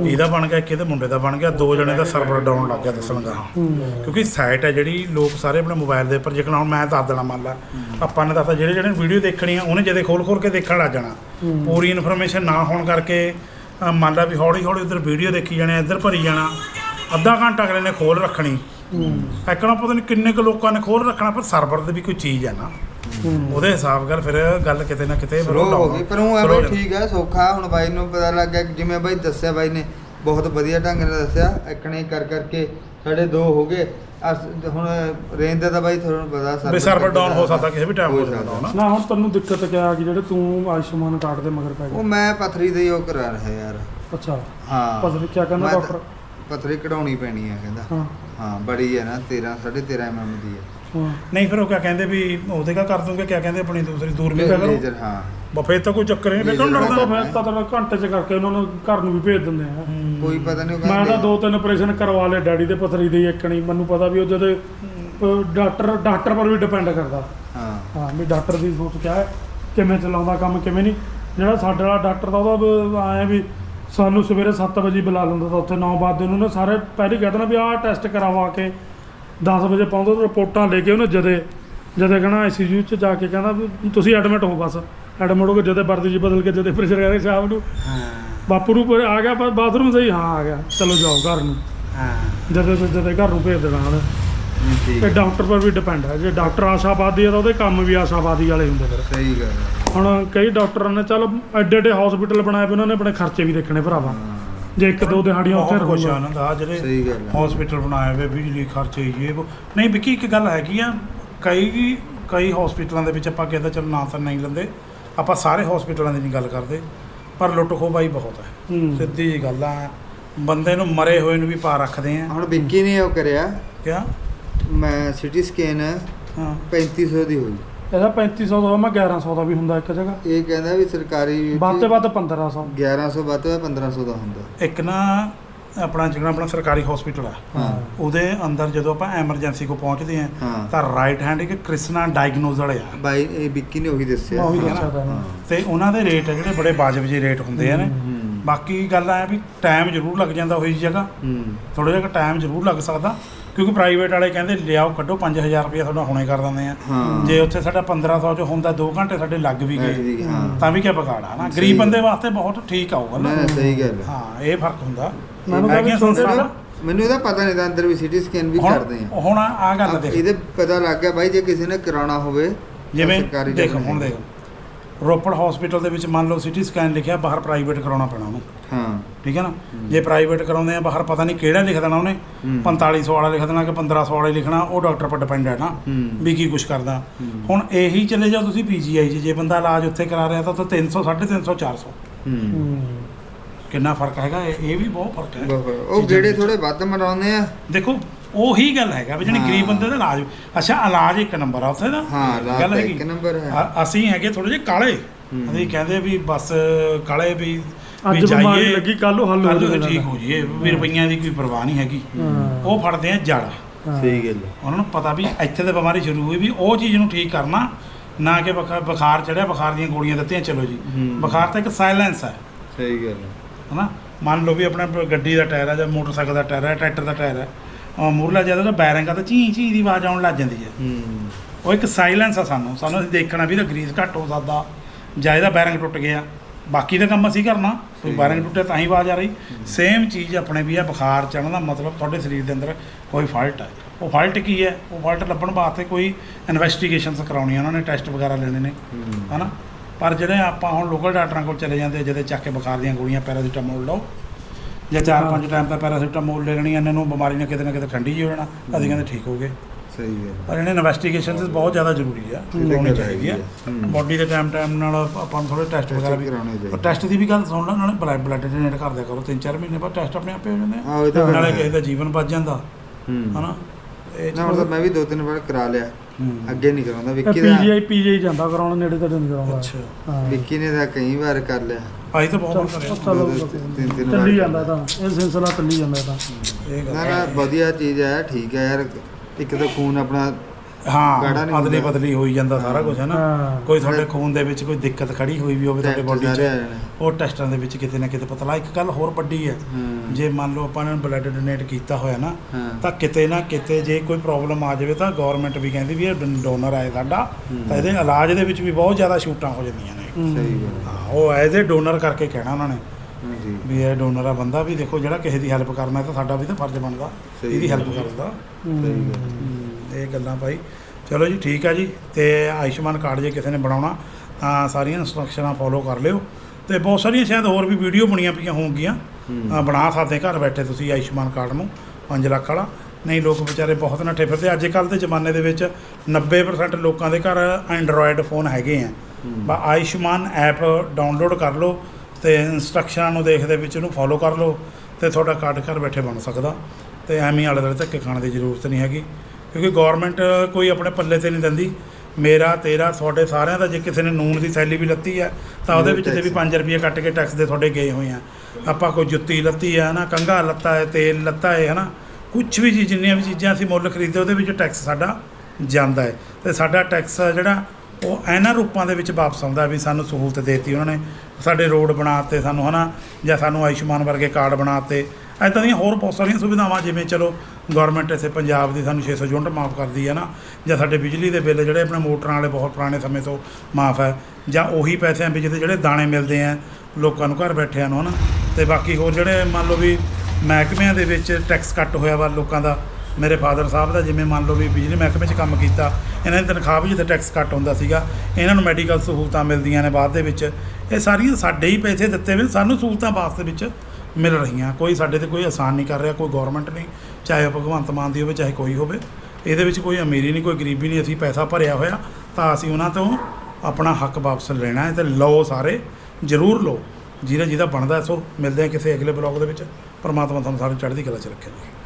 ਇਹਦਾ ਬਣ ਗਿਆ ਇੱਕ ਇਹਦੇ ਮੁੰਡੇ ਦਾ ਬਣ ਗਿਆ। ਦੋ ਜਣੇ ਦਾ ਸਰਵਰ ਡਾਊਨ ਲੱਗ ਗਿਆ ਦੱਸਣ ਦਾ। ਕਿਉਂਕਿ ਸਾਈਟ ਹੈ ਜਿਹੜੀ ਲੋਕ ਸਾਰੇ ਆਪਣੇ ਮੋਬਾਈਲ ਦੇ ਉੱਪਰ ਜਿਕਣਾ ਹੁਣ ਮੈਂ ਦੱਸ ਦੇਣਾ ਮੰਨ ਲਾ। ਆਪਾਂ ਨੇ ਦੱਸਦਾ ਜਿਹੜੇ ਜਿਹੜੇ ਵੀਡੀਓ ਦੇਖਣੀ ਆ ਉਹਨੇ ਜਦੇ ਖੋਲ ਖੋਲ ਕੇ ਦੇਖਣ ਲੱਗ ਜਾਣਾ। ਪੂਰੀ ਇਨਫੋਰਮੇਸ਼ਨ ਨਾ ਹੋਣ ਕਰਕੇ ਮੰਨ ਲਾ ਵੀ ਹੌਲੀ ਹੌਲੀ ਉਧਰ ਵੀਡੀਓ ਦੇਖੀ ਜਾਣੇ ਇੱਧਰ ਭਰੀ ਜਾਣਾ। ਅੱਧਾ ਘੰਟਾ ਅਗਲੇ ਨੇ ਖੋਲ ਰੱਖਣੀ। ਐਕਣਾ ਪਤਾ ਨਹੀਂ ਕਿੰਨੇ ਕੁ ਲੋਕਾਂ ਨੇ ਖੋਲ ਰੱਖਣਾ ਪਰ ਸਰਵਰ ਤੇ ਵੀ ਕੋਈ ਚੀਜ਼ ਹੈ ਨਾ। ਉਹਦੇ ਹਿਸਾਬ ਨਾਲ ਫਿਰ ਗੱਲ ਕਿਤੇ ਨਾ ਕਿਤੇ ਸਲੋ ਹੋ ਗਈ ਪਰ ਉਹ ਹੋ ਠੀਕ ਹੈ ਸੌਖਾ। ਹੁਣ ਬਾਈ ਨੂੰ ਪਤਾ ਲੱਗ ਗਿਆ ਜਿਵੇਂ ਬਾਈ ਦੱਸਿਆ ਬਾਈ ਨੇ ਬਹੁਤ ਵਧੀਆ ਢੰਗ ਨਾਲ ਦੱਸਿਆ। ਇਕਣੇ ਕਰ ਕਰਕੇ ਸਾਡੇ ਦੋ ਹੋ ਗਏ। ਹੁਣ ਰੇਂਜ ਦਾ ਤਾਂ ਬਾਈ ਤੁਹਾਨੂੰ ਪਤਾ ਵੀ ਸਰਵਰ ਡਾਊਨ ਹੋ ਸਕਦਾ ਕਿਸੇ ਵੀ ਟਾਈਮ ਹੋ ਸਕਦਾ। ਨਾ ਨਾ ਹੁਣ ਤੈਨੂੰ ਦਿੱਕਤ ਕਿਆ ਆ ਗਈ ਜਿਹੜੇ ਤੂੰ ਆਯੁਸ਼ਮਾਨ ਕਾਰਡ ਦੇ ਮਗਰ ਪੈ ਉਹ ਗਿਆ? ਮੈਂ ਪਥਰੀ ਦੇ ਹੀ ਉਹ ਕਰਾ ਰਿਹਾ ਯਾਰ। ਅੱਛਾ। ਹਾਂ। ਪਥਰੀ ਕਿਆ ਤਾਂ- ਡਾਕਟਰ? ਪਥਰੀ ਕਢਾਉਣੀ ਪੈਣੀ ਹੈ ਕਹਿੰਦਾ। ਹਾਂ। ਹਾਂ ਬੜੀ ਹੈ ਨਾ 13 13.5 ਐਮਐਮ ਦੀ ਹੈ ਹਾਂ। ਨਹੀਂ ਫਿਰ ਉਹ ਕਿਆ ਕਹਿੰਦੇ ਵੀ ਉਹਦੇ ਕਾ ਕਰ ਦੂੰਗੇ ਕਿਆ ਕਹਿੰਦੇ ਆਪਣੀ ਦੂਸਰੀ ਦੂਰ ਵੀ ਕਰੋ। ਲੇਜ਼ਰ ਹਾਂ। ਬਫੇ ਤਾਂ ਕੋਈ ਚੱਕਰ ਨਹੀਂ ਤਾਂ ਡਰਦਾ ਫਿਰ ਤਾਂ ਮੈਂ ਘੰਟੇ ਚ ਕਰਕੇ ਉਹਨਾਂ ਨੂੰ ਘਰ ਨੂੰ ਵੀ ਭੇਜ ਦਿੰਦੇ ਆ। ਕੋਈ ਪਤਾ ਨਹੀਂ ਉਹ ਮੈਂ ਤਾਂ ਕਹਿੰਦੇ ਦੋ ਤਿੰਨ ਆਪਰੇਸ਼ਨ ਕਰਵਾ ਲਏ ਡੈਡੀ ਦੇ ਪਥਰੀ ਦੇ ਇੱਕਣੀ ਮੈਨੂੰ ਪਤਾ ਵੀ ਉਹ ਜਦੋਂ ਅਹ, ਡਾਕਟਰ ਡਾਕਟਰ ਪਰ ਵੀ ਡਿਪੈਂਡ ਕਰਦਾ। ਹਾਂ। ਹਾਂ ਵੀ ਡਾਕਟਰ ਦੀ ਸੋਚ ਕਿਆ ਹੈ ਕਿਵੇਂ ਚਲਾਉਂਦਾ ਕੰਮ ਕਿਵੇਂ ਨਹੀਂ। ਜਿਹੜਾ ਸਾਡੇ ਵਾਲਾ ਡਾਕਟਰ ਦਾ ਉਹਦਾ ਆਏ ਵੀ ਸਾਨੂੰ ਸਵੇਰੇ 7 ਵਜੇ ਬੁਲਾ ਲੈਂਦਾ ਤਾਂ ਉੱਥੇ 9 ਵਜੇ ਉਹਨੇ ਸਾਰੇ ਪਹਿਲੇ ਕਹਿ ਦੇਣਾ ਵੀ ਆਹ ਟੈਸਟ ਕਰਾਵਾ ਕੇ। 10 ਵਜੇ ਪਾਉਂਦਾ ਤਾਂ ਰਿਪੋਰਟਾਂ ਲੈ ਕੇ ਉਹਨੇ ਜਦੇ ਜਦੇ ਕਹਿਣਾ ਆਈਸੀਯੂ ਚ ਜਾ ਕੇ ਕਹਿੰਦਾ ਵੀ ਤੁਸੀਂ ਐਡਮਿਟ ਹੋ ਬਸ। ਐਡਮਿਟ ਹੋ ਕੇ ਜਦੇ ਵਰਦੀ ਜੀ ਬਦਲ ਕੇ ਜਦੇ ਪ੍ਰੈਸ਼ਰ ਕਰੇ ਸ਼ਾਮ ਨੂੰ। ਬਾਪੂ ਨੂੰ ਆ ਗਿਆ ਪਰ ਬਾਥਰੂਮ ਸਹੀ? ਹਾਂ ਆ ਗਿਆ। ਚਲੋ ਜਾਓ ਘਰ ਨੂੰ। ਹਾਂ। ਜਦੇ ਤੋਂ ਜਦੇ ਘਰ ਨੂੰ ਭੇਜ ਦੇਣਾ ਉਹਨੇ। ਹੈ। ਡਾਕਟਰ ਪਰ ਵੀ ਡਿਪੈਂਡ ਹੈ। ਜੇ ਡਾਕਟਰ ਆਸ਼ਾਵਾਦੀ ਹੈ ਤਾਂ ਉਹਦੇ ਕੰਮ ਵੀ ਆਸ਼ਾਵਾਦੀ ਵਾਲੇ ਹੁੰਦੇ ਫਿਰ। ਸਹੀ ਗੱਲ ਹੈ। ਹੁਣ ਕਈ ਡਾਕਟਰਾਂ ਨੇ ਚਲ ਐਡੇ ਐਡੇ ਹਸਪੀਟਲ ਬਣਾਏ ਵੀ ਉਹਨਾਂ ਨੇ ਆਪਣੇ ਖਰਚੇ ਵੀ ਦੇਖਣੇ ਭਰਾਵਾ। ਜੇ ਇੱਕ ਦੋ ਦਿਹਾੜੀਆਂ ਉੱਥੇ ਬਹੁਤ ਕੁਛ ਆ ਰਹੂਗਾ ਉਹਨਾਂ ਦਾ ਆਹ ਜਿਹੜੇ ਸਹੀ ਗੱਲ ਹੈ। ਹਸਪੀਟਲ ਬਣਾਏ ਹੋਏ ਬਿਜਲੀ ਖਰਚੇ ਇਹ। ਨਹੀਂ ਵਿੱਕੀ ਇੱਕ ਗੱਲ ਹੈਗੀ ਆ ਕਈ ਕਈ ਹਸਪੀਟਲਾਂ ਦੇ ਵਿੱਚ ਆਪਾਂ ਕਹਿੰਦਾ ਚਲ ਨਾਂ ਤਾਂ ਨਹੀਂ ਲੈਂਦੇ। ਆਪਾਂ ਸਾਰੇ ਹਸਪੀਟਲਾਂ ਦੀ ਨਹੀਂ ਗੱਲ ਕਰਦੇ ਪਰ ਲੁੱਟ ਖੋਹ ਬਾਈ ਬਹੁਤ ਹੈ। ਹੂੰ। ਸਿੱਧੀ ਜੀ ਗੱਲ ਆ ਬੰਦੇ ਨੂੰ ਮਰੇ ਹੋਏ ਨੂੰ ਵੀ ਪਾ ਰੱਖਦੇ ਆ। ਹੁਣ ਵਿੱਕੀ ਨੇ ਉਹ ਕਰਿਆ। ਕਿਆ? ਮੈਂ ਸਿਟੀ ਸਕੈਨ ਹਾਂ 3500 ਦੀ ਹੋਈ। ਇਹਦਾ 3500 ਦਾ ਮੈਂ 1100 ਦਾ ਵੀ ਹੁੰਦਾ ਇੱਕ ਜਗ੍ਹਾ। ਇਹ ਕਹਿੰਦਾ ਵੀ ਸਰਕਾਰੀ ਵਿੱਚ ਵੱਧ ਤੇ ਵੱਧ 1500 1100 ਵੱਧ ਤੋਂ 1500 ਦਾ ਹੁੰਦਾ। ਇੱਕ ਨਾ ਆਪਣਾ ਜਿਹੜਾ ਆਪਣਾ ਸਰਕਾਰੀ ਹਸਪੀਟਲ ਆ ਉਹਦੇ ਅੰਦਰ ਜਦੋਂ ਆਪਾਂ ਐਮਰਜੈਂਸੀ ਕੋ ਪਹੁੰਚਦੇ ਆ। ਤਾਂ ਰਾਈਟ ਹੈਂਡ ਇੱਕ ਕ੍ਰਿਸ਼ਨਾ ਡਾਇਗਨੋਜ਼ ਵਾਲੇ ਆ। ਬਾਈ ਇਹ ਵਿੱਕੀ ਨੇ ਉਹੀ ਦੱਸਿਆ। ਉਹੀ। ਦੱਸਿਆ ਤਾਂ ਉਹਨਾਂ ਦੇ ਰੇਟ ਜਿਹੜੇ ਬੜੇ ਵਾਜਬ ਜਿਹੇ ਰੇਟ ਹੁੰਦੇ ਆ ਨੇ। ਬਾਕੀ ਗੱਲ ਆ ਵੀ ਟਾਈਮ ਜ਼ਰੂਰ ਲੱਗ ਜਾਂਦਾ ਉਹੀ ਜਗ੍ਹਾ। ਥੋੜਾ ਜਿਹਾ ਟਾਈਮ ਜ਼ਰੂਰ ਲੱਗ ਸਕਦਾ। ਕਿਉਂਕਿ ਪ੍ਰਾਈਵੇਟ ਵਾਲੇ ਕਹਿੰਦੇ ਲਿਆਓ ਕੱਢੋ 5000 ਰੁਪਏ ਤੁਹਾਡਾ ਹੁਣੇ ਕਰ ਦਿੰਦੇ ਆ। ਜੇ ਉੱਥੇ ਸਾਡਾ 1500 ਚ ਹੁੰਦਾ 2 ਘੰਟੇ ਸਾਡੇ ਲੱਗ ਵੀ ਗਏ। ਤਾਂ ਵੀ ਕਿਆ ਬਗਾੜਾ ਨਾ ਸਹੀ ਗਰੀਬ। ਬੰਦੇ ਵਾਸਤੇ ਬਹੁਤ ਠੀਕ ਆਊਗਾ ਨਾ। ਨਾ ਨਾ ਸਹੀ ਗੱਲ ਹੈ ਹਾਂ ਇਹ ਫ਼ਰਕ ਹੁੰਦਾ। ਛੋਟੇ ਸੰਸਥਾਵਾਂ। ਮੈਨੂੰ ਇਹਦਾ ਪਤਾ ਨਹੀਂ ਤਾਂ ਅੰਦਰ ਵੀ ਸਿਟੀ ਸਕੈਨ ਵੀ ਕਰਦੇ ਆ। ਹੁਣ ਆ ਗੱਲ ਦੇਖ। ਇਹਦੇ ਪਤਾ ਲੱਗ ਗਿਆ ਬਾਈ ਜੇ ਕਿਸੇ ਨੇ ਕਰਾਉਣਾ ਹੋਵੇ ਜਿਵੇਂ ਸਰਕਾਰੀ ਦੇਖ ਹੁਣ। ਦੇਖ। ਰੋਪੜ ਹਸਪੀਟਲ ਦੇ ਵਿੱਚ ਮੰਨ ਲਓ ਸਿਟੀ ਸਕੈਨ ਲਿਖਿਆ ਬਾਹਰ ਪ੍ਰਾਈਵੇਟ ਕਰਾਉਣਾ ਪੈਣਾ ਉਹਨੂੰ। ਹਾਂ। ਠੀਕ ਹੈ ਨਾ? ਜੇ ਪ੍ਰਾਈਵੇਟ ਕਰਾਉਂਦੇ ਆ ਬਾਹਰ ਪਤਾ ਨਹੀਂ ਕਿਹੜਾ ਲਿਖ ਦੇਣਾ ਉਹਨੇ। ਹੂੰ। 4500 ਵਾਲਾ ਲਿਖ ਦੇਣਾ ਕਿ 1500 ਵਾਲਾ ਲਿਖਣਾ ਉਹ ਡਾਕਟਰ ਪਰ ਡਿਪੈਂਡ ਹੈ ਨਾ। ਵੀ ਕੀ ਕੁਛ ਕਰਦਾ। ਹੁਣ ਇਹੀ ਚਲੇ ਜਾਓ ਤੁਸੀਂ ਪੀਜੀਆਈ 'ਚ ਜੇ ਬੰਦਾ ਇਲਾਜ ਉੱਥੇ ਕਰਾ ਰਿਹਾ ਤਾਂ ਉੱਥੇ 300 350 400 ਹੂੰ ਹੂੰ। ਕਿੰਨਾ ਫ਼ਰਕ ਹੈਗਾ? ਇਹ ਵੀ ਬਹੁਤ ਫ਼ਰਕ ਹੈ। ਉਹ ਜਿਹੜੇ ਥੋੜੇ ਵੱਧ ਮਰਾਉਂਦੇ ਆ। ਦੇਖੋ ਉਹੀ ਗੱਲ ਹੈਗਾ ਵੀ ਜਿਹੜੀ ਹਾਂ। ਗਰੀਬ ਬੰਦੇ ਦਾ ਇਲਾਜ। ਅੱਛਾ ਇਲਾਜ ਇੱਕ ਨੰਬਰ ਆ ਉੱਥੇ ਦਾ। ਹਾਂ, ਗੱਲ ਹੈਗੀ। ਇੱਕ ਨੰਬਰ ਹੈ। ਅਸੀਂ ਹੈਗੇ ਥੋੜੇ ਜਿਹੇ ਕਾਲੇ। ਅਸੀਂ ਕਹਿੰਦੇ ਵੀ ਬਸ ਕਾਲੇ ਵੀ ਅੱਜ ਬਿਮਾਰੀ ਲੱਗੀ ਕੱਲ ਨੂੰ ਹੱਲ ਹੋ ਨੂੰ ਜਾਏਗਾ ਠੀਕ ਹੋ ਜਾਈਏ ਵੀ ਰੁਪਈਆਂ ਦੀ ਕੋਈ ਪਰਵਾਹ ਨਹੀਂ ਹੈਗੀ। ਉਹ ਫੜਦੇ ਆ ਜੜ। ਸਹੀ ਗੱਲ ਉਹਨਾਂ ਨੂੰ ਪਤਾ ਵੀ ਇੱਥੇ ਤੇ ਬਿਮਾਰੀ ਸ਼ੁਰੂ ਹੋਈ ਵੀ ਉਹ ਚੀਜ਼ ਨੂੰ ਠੀਕ ਕਰਨਾ ਨਾ ਕਿ ਬੁਖਾ- ਬੁਖਾਰ ਚੜਿਆ ਬੁਖਾਰ ਦੀਆਂ ਗੋਲੀਆਂ ਦਿੱਤੀਆਂ ਚਲੋ ਜੀ। ਬੁਖਾਰ ਤਾਂ ਇੱਕ ਸਾਇਲੈਂਸ ਹੈ। ਸਹੀ ਗੱਲ ਹੈ। ਹਨਾ? ਮੰਨ ਲਓ ਵੀ ਆਪਣਾ ਗੱਡੀ ਦਾ ਟਾਇਰ ਹੈ ਜਾਂ ਮੋਟਰਸਾਈਕਲ ਦਾ ਟਾਇਰ ਹੈ ਟਰੈਕਟਰ ਦਾ ਟਾਇਰ ਹੈ ਮੂਰਲਾ ਜਦੋਂ ਬੈਰਿੰਗ ਆ ਤਾਂ ਚੀ ਚੀ ਦੀ ਆਵਾਜ਼ ਆਉਣ ਲੱਗ ਜਾਂਦੀ ਹੈ। ਹੂੰ। ਉਹ ਇੱਕ ਸਾਇਲੈਂਸ ਆ ਸਾਨੂੰ। ਸਾਨੂੰ ਅਸੀਂ ਦੇਖਣਾ ਵੀ ਇਹਦਾ ਗਰੀਸ ਘੱਟ ਹੋ ਸਕਦਾ। ਜਾਂ ਇਹਦਾ ਬੈਰਿੰਗ ਟੁੱਟ ਗਿਆ। ਬਾਕੀ ਦਾ ਕੰਮ ਅਸੀਂ ਕਰਨਾ। ਕੋਈ ਸਹੀ ਬੈਰਿੰਗ ਤਾਂ ਹੀ ਆਵਾਜ਼ ਆ ਰਹੀ। ਸੇਮ ਚੀਜ਼ ਆਪਣੇ ਵੀ ਆ, ਬੁਖਾਰ ਚੜਨ ਦਾ ਮਤਲਬ ਤੁਹਾਡੇ ਸਰੀਰ ਦੇ ਅੰਦਰ ਕੋਈ ਫਾਲਟ ਹੈ ਉਹ ਫਾਲਟ ਕੀ ਹੈ? ਉਹ ਫਾਲਟ ਲੱਭਣ ਵਾਸਤੇ ਕੋਈ ਇਨਵੈਸਟੀਗੇਸ਼ਨਸ ਕਰਾਉਣੀਆਂ, ਉਹਨਾਂ ਨੇ ਟੈਸਟ ਵਗੈਰਾ ਲੈਣੇ ਨੇ। ਹੂੰ ਹਨਾ? ਪਰ ਜਿਹੜੇ ਆਪਾਂ ਹੁਣ ਲੋਕਲ ਡਾਕਟਰਾਂ ਕੋਲ ਚਲੇ ਜਾਂਦੇ ਜਿਹਦੇ ਚੱਕ ਕੇ ਬੁਖਾਰ ਦੀਆਂ ਗੋਲੀਆਂ ਪੈਰਾਸੀਟਾਮੋਲ ਲਓ, ਜਾਂ ਚਾਰ ਪੰਜ ਟਾਈਮ ਤਾਂ ਪੈਰਾਸੀਟਾਮੋਲ ਲੈ ਲੈਣੀ ਇਹਨਾਂ ਨੂੰ ਬਿਮਾਰੀ ਨੇ ਕਿਤੇ ਨਾ ਕਿਤੇ ਠੰਡੀ ਜੀ ਹੋ ਜਾਣਾ ਅਸੀਂ ਕਹਿੰਦੇ ਠੀਕ ਹੋ ਗਏ। ਸਹੀ ਹੈ। ਪਰ ਇਹਨੇ ਇਨਵੈਸਟੀਗੇਸ਼ਨਸ ਬਹੁਤ ਜ਼ਿਆਦਾ ਜ਼ਰੂਰੀ ਆ ਗੱਲ ਚਾਹੀਦੀ ਆ। ਬੋਡੀ ਦੇ ਟਾਈਮ ਟਾਈਮ ਨਾਲ ਆਪਾਂ ਨੂੰ ਥੋੜੇ ਟੈਸਟ ਵਗੈਰਾ ਵੀ ਕਰਾਉਣੇ ਚਾਹੀਦੇ। ਟੈਸਟ ਦੀ ਵੀ ਗੱਲ ਸੁਣ ਲਓ ਨਾਲੇ ਬਲੱਡ ਬਲੱਡ ਜਨਰੇਟ ਕਰ ਦਿਆ ਕਰੋ ਤਿੰਨ ਚਾਰ ਮਹੀਨੇ ਬਾਅਦ ਟੈਸਟ ਆਪਣੇ ਆਪੇ ਹੋ ਜਾਂਦੇ ਤਾਂ ਆ ਨਾਲੇ। ਕਿਸੇ ਦਾ ਜੀਵਨ ਬਚ ਜਾਂਦਾ। ਹੂੰ। ਹਨਾ? ਇਹ ਨਾ ਹੁਣ ਤਾਂ ਮੈਂ ਵੀ ਦੋ ਤਿੰਨ ਵਾਰ ਕਰਾ ਲਿਆ। ਅੱਗੇ ਨਹੀਂ ਕਰਾਉਂਦਾ ਵਿੱਕੀ ਦਾ ਪੀਜੀਆਈ ਪੀਜੀਆਈ ਜਾਂਦਾ ਕਰਾਉਣ ਨੇੜੇ ਤੇੜੇ ਨਹੀਂ ਕਰਾਉਂਦਾ। ਅੱਛਾ। ਹਾਂ। ਵਿੱਕੀ ਨੇ ਤਾਂ ਕਈ ਵਾਰ ਕਰ ਲਿਆ। ਭਾਈ ਤਾਂ ਬਹੁਤ ਕਰਿਆ। ਤਿੰਨ- ਤਿੰਨ ਵਾਰ ਚੱਲੀ ਜਾਂਦਾ ਤਾਂ ਇਹ ਸਿਲਸਿਲਾ ਚੱਲੀ ਜਾਂਦਾ ਤਾਂ। ਇਹ ਗੱਲ ਨਾ ਨਾ ਵਧੀਆ ਚੀਜ਼ ਹੈ ਠੀਕ ਹੈ ਯਾਰ। ਇੱਕ ਤਾਂ ਖੂਨ ਆਪਣਾ ਗਾੜਾ ਹਾਂ ਨਹੀਂ ਅਦਲੀ ਹੁੰਦਾ। ਬਦਲੀ ਹੋਈ ਜਾਂਦਾ ਸਾਰਾ ਕੁਝ ਹੈ ਨਾ ਹਾਂ। ਕੋਈ ਤੁਹਾਡੇ ਖੂਨ ਦੇ ਵਿੱਚ ਕੋਈ ਦਿੱਕਤ ਖੜੀ ਹੋਈ ਵੀ ਹੋਵੇ ਤੁਹਾਡੇ ਬੋਡੀ ਸਾਰੇ ਆ 'ਚ ਜਾਣੇ। ਉਹ ਟੈਸਟਾਂ ਦੇ ਵਿੱਚ ਕਿਤੇ ਨਾ ਕਿਤੇ ਪਤਾ ਲੱਗ ਇੱਕ ਗੱਲ ਹੋਰ ਵੱਡੀ ਹੈ ਹੂੰ ਜੇ ਮੰਨ ਲਓ ਆਪਾਂ ਨੇ ਬਲੱਡ ਡੋਨੇਟ ਕੀਤਾ ਹੋਇਆ ਨਾ ਹਾਂ। ਤਾਂ ਕਿਤੇ ਨਾ ਕਿਤੇ ਜੇ ਕੋਈ ਪ੍ਰੋਬਲਮ ਆ ਜਾਵੇ ਤਾਂ ਗਵਰਨਮੈਂਟ ਵੀ ਕਹਿੰਦੀ ਵੀ ਇਹ ਡੋਨਰ ਆਏ ਸਾਡਾ ਤਾਂ ਇਹਦੇ ਇਲਾਜ ਦੇ ਵਿੱਚ ਵੀ ਬਹੁਤ ਜ਼ਿਆਦਾ ਛੂਟਾਂ ਹੋ ਜਾਂਦੀਆਂ ਨੇ ਹੂੰ। ਸਹੀ ਗੱਲ ਹਾਂ ਉਹ ਐਜ਼ ਏ ਡੋਨਰ ਕਰਕੇ ਕਹਿਣਾ ਉਹਨਾਂ ਨੇ ਜੀ। ਵੀ ਇਹ ਡੋਨਰ ਆ ਬੰਦਾ ਵੀ ਦੇਖੋ ਜਿਹੜਾ ਕਿਸੇ ਦੀ ਹੈਲਪ ਕਰਨਾ ਤਾਂ ਸਾਡਾ ਵੀ ਤਾਂ ਫਰਜ਼ ਬਣਦਾ ਸਹੀ ਇਹਦੀ ਹੈਲਪ। ਕਰਦਾ। ਹਮ, ਇਹ ਗੱਲਾਂ ਭਾਈ। ਚਲੋ ਜੀ ਠੀਕ ਆ ਜੀ। ਤੇ ਆਯੁਸ਼ਮਾਨ ਕਾਰਡ ਜੇ ਕਿਸੇ ਨੇ ਬਣਾਉਣਾ ਤਾਂ ਸਾਰੀਆਂ ਇਨਸਟਰਕਸ਼ਨਾਂ ਫੋਲੋ ਕਰ ਲਿਓ। ਤੇ ਬਹੁਤ ਸਾਰੀਆਂ ਸ਼ਾਇਦ ਹੋਰ ਵੀ ਵੀਡੀਓ ਬਣੀਆਂ ਪਈਆਂ ਹੋਣਗੀਆਂ। ਬਣਾ ਸਕਦੇ ਘਰ ਬੈਠੇ ਤੁਸੀਂ ਆਯੁਸ਼ਮਾਨ ਕਾਰਡ ਨੂੰ 5 ਲੱਖ ਵਾਲਾ। ਨਹੀਂ ਲੋਕ ਵਿਚਾਰੇ ਬਹੁਤ ਨੱਠੇ ਫਿਰਦੇ। ਅੱਜ ਕੱਲ੍ਹ ਦੇ ਜ਼ਮਾਨੇ ਦੇ ਵਿੱਚ 90% ਲੋਕਾਂ ਦੇ ਘਰ ਐਂਡਰੋਇਡ ਫੋਨ ਹੈਗੇ ਆ। ਬਾ ਆਯੁਸ਼ਮਾਨ ਐਪ ਡਾਊਨਲੋਡ ਕਰ ਲਓ। ਤੇ ਇਨਸਟਰਕਸ਼ਨਾਂ ਨੂੰ ਦੇਖਦੇ ਵਿੱਚ ਇਹਨੂੰ ਫੋਲੋ ਕਰ ਲਓ ਤੇ ਤੁਹਾਡਾ ਕਾਰਡ ਘਰ ਬੈਠੇ ਬਣ ਸਕਦਾ। ਤੇ ਐਵੇਂ ਆਲੇ ਦੁਆਲੇ ਧੱਕੇ ਖਾਣ ਦੀ ਜ਼ਰੂਰਤ ਨਹੀਂ ਹੈਗੀ। ਕਿਉਂਕਿ ਗਵਰਨਮੈਂਟ ਕੋਈ ਆਪਣੇ ਪੱਲੇ ਤੇ ਨਹੀਂ ਦਿੰਦੀ। ਮੇਰਾ ਤੇਰਾ ਤੁਹਾਡੇ ਸਾਰਿਆਂ ਦਾ ਜੇ ਕਿਸੇ ਨੇ ਨੂਨ ਦੀ ਥੈਲੀ ਵੀ ਲੱਤੀ ਹੈ ਤਾਂ ਉਹਦੇ ਵਿੱਚ ਤੇ ਵੀ 5 ਰੁਪਏ ਕੱਟ ਕੇ ਟੈਕਸ ਦੇ ਤੁਹਾਡੇ ਗਏ ਹੋਏ ਆ। ਆਪਾਂ ਕੋਈ ਜੁੱਤੀ ਲੱਤੀ ਹੈ ਨਾ ਕੰਘਾ ਲੱਤਾ ਹੈ ਤੇਲ ਲੱਤਾ ਹੈ ਹਨਾ ਕੁਝ ਵੀ ਚੀਜ਼ ਜਿੰਨੀਆਂ ਵੀ ਚੀਜ਼ਾਂ ਅਸੀਂ ਮੁੱਲ ਖਰੀਦਦੇ ਉਹਦੇ ਵਿੱਚ ਟੈਕਸ ਸਾਡਾ ਜਾਂਦਾ ਹੈ। ਤੇ ਸਾਡਾ ਟੈਕਸ ਜਿਹੜਾ ਉਹ ਇਹਨਾਂ ਰੂਪਾਂ ਦੇ ਵਿੱਚ ਵਾਪਸ ਆਉਂਦਾ ਵੀ ਸਾਨੂੰ ਸਹੂਲਤ ਦੇਤੀ ਉਹਨਾਂ ਨੇ। ਸਾਡੇ ਰੋਡ ਬਣਾਤੇ ਸਾਨੂੰ, ਹਨਾ? ਜਾਂ ਸਾਨੂੰ ਆਯੁਸ਼ਮਾਨ ਵਰਗੇ ਕਾਰਡ ਬਣਾਤੇ। ਇੱਦਾਂ ਦੀਆਂ ਹੋਰ ਬਹੁਤ ਸਾਰੀਆਂ ਸੁਵਿਧਾਵਾਂ, ਜਿਵੇਂ ਚਲੋ ਗਵਰਨਮੈਂਟ ਇਸੇ ਪੰਜਾਬ ਦੀ ਸਾਨੂੰ 600 ਯੂਨਿਟ ਮਾਫ ਕਰਦੀ ਹੈ ਨਾ ਜਾਂ ਸਾਡੇ ਬਿਜਲੀ ਦੇ ਬਿੱਲ, ਜਿਹੜੇ ਆਪਣੇ ਮੋਟਰਾਂ ਵਾਲੇ ਬਹੁਤ ਪੁਰਾਣੇ ਸਮੇਂ ਤੋਂ ਮਾਫ ਹੈ ਜਾਂ ਉਹੀ ਪੈਸਿਆਂ ਵਿੱਚ ਦੇ ਜਿਹੜੇ ਦਾਣੇ ਮਿਲਦੇ ਆ, ਲੋਕਾਂ ਨੂੰ ਘਰ ਬੈਠਿਆਂ ਨੂੰ, ਹਨਾ? ਤੇ ਬਾਕੀ ਹੋਰ ਜਿਹੜੇ ਮੰਨ ਲਓ ਵੀ ਮਹਿਕਮਿਆਂ ਦੇ ਵਿੱਚ ਟੈਕਸ ਕੱਟ ਹੋਇਆ ਵਾ ਲੋਕਾਂ ਦਾ ਮੇਰੇ ਫਾਦਰ ਸਾਹਿਬ ਦਾ, ਜਿਵੇਂ ਮੰਨ ਲਓ ਵੀ ਬਿਜਲੀ ਮਹਿਕਮੇ 'ਚ ਕੰਮ ਕੀਤਾ, ਇਹਨਾਂ ਦੀ ਤਨਖਾਹ ਵੀ ਜਿੱਥੇ ਟੈਕਸ ਕੱਟ ਹੁੰਦਾ ਸੀਗਾ, ਇਹਨਾਂ ਨੂੰ ਮੈਡੀਕਲ ਸਹੂਲਤਾਂ ਮਿਲਦੀਆਂ ਨੇ ਬਾਅਦ ਦੇ ਵਿੱਚ। ਇਹ ਸਾਰੀਆਂ ਸਾਡੇ ਹੀ ਪੈਸੇ ਦਿੱਤੇ ਹੋਏ, ਸਾਨੂੰ ਸਹੂਲਤਾਂ ਵਾਸਤੇ ਵਿੱਚ ਮਿਲ ਰਹੀਆਂ। ਕੋਈ ਸਾਡੇ ਤੇ ਕੋਈ ਆਸਾਨ ਨਹੀਂ ਕਰ ਰਿਹਾ, ਕੋਈ ਗਵਰਨਮੈਂਟ ਨਹੀਂ, ਚਾਹੇ ਉਹ ਭਗਵੰਤ ਮਾਨ ਦੀ ਹੋਵੇ, ਚਾਹੇ ਕੋਈ ਹੋਵੇ। ਇਹਦੇ ਵਿੱਚ ਕੋਈ ਅਮੀਰੀ ਨਹੀਂ, ਕੋਈ ਗਰੀਬੀ ਨਹੀਂ, ਅਸੀਂ ਪੈਸਾ ਭਰਿਆ ਹੋਇਆ, ਤਾਂ ਅਸੀਂ ਉਹਨਾਂ ਤੋਂ ਆਪਣਾ ਹੱਕ ਵਾਪਸ ਲੈਣਾ ਹੈ। ਤੇ ਲਓ ਸਾਰੇ, ਜ਼ਰੂਰ ਲਓ। ਜਿਹਦਾ ਜਿਹਦਾ ਬਣਦਾ, ਸੋ ਮਿਲਦੇ ਆ ਕਿਸੇ ਅਗਲੇ ਬਲੌਗ ਦੇ ਵਿੱਚ। ਪਰਮਾਤਮਾ ਤੁਹਾਨੂੰ ਸਾਰੇ ਚੜ੍ਹਦੀ ਕਲਾ ਚ ਰੱਖੇ। ਜੀ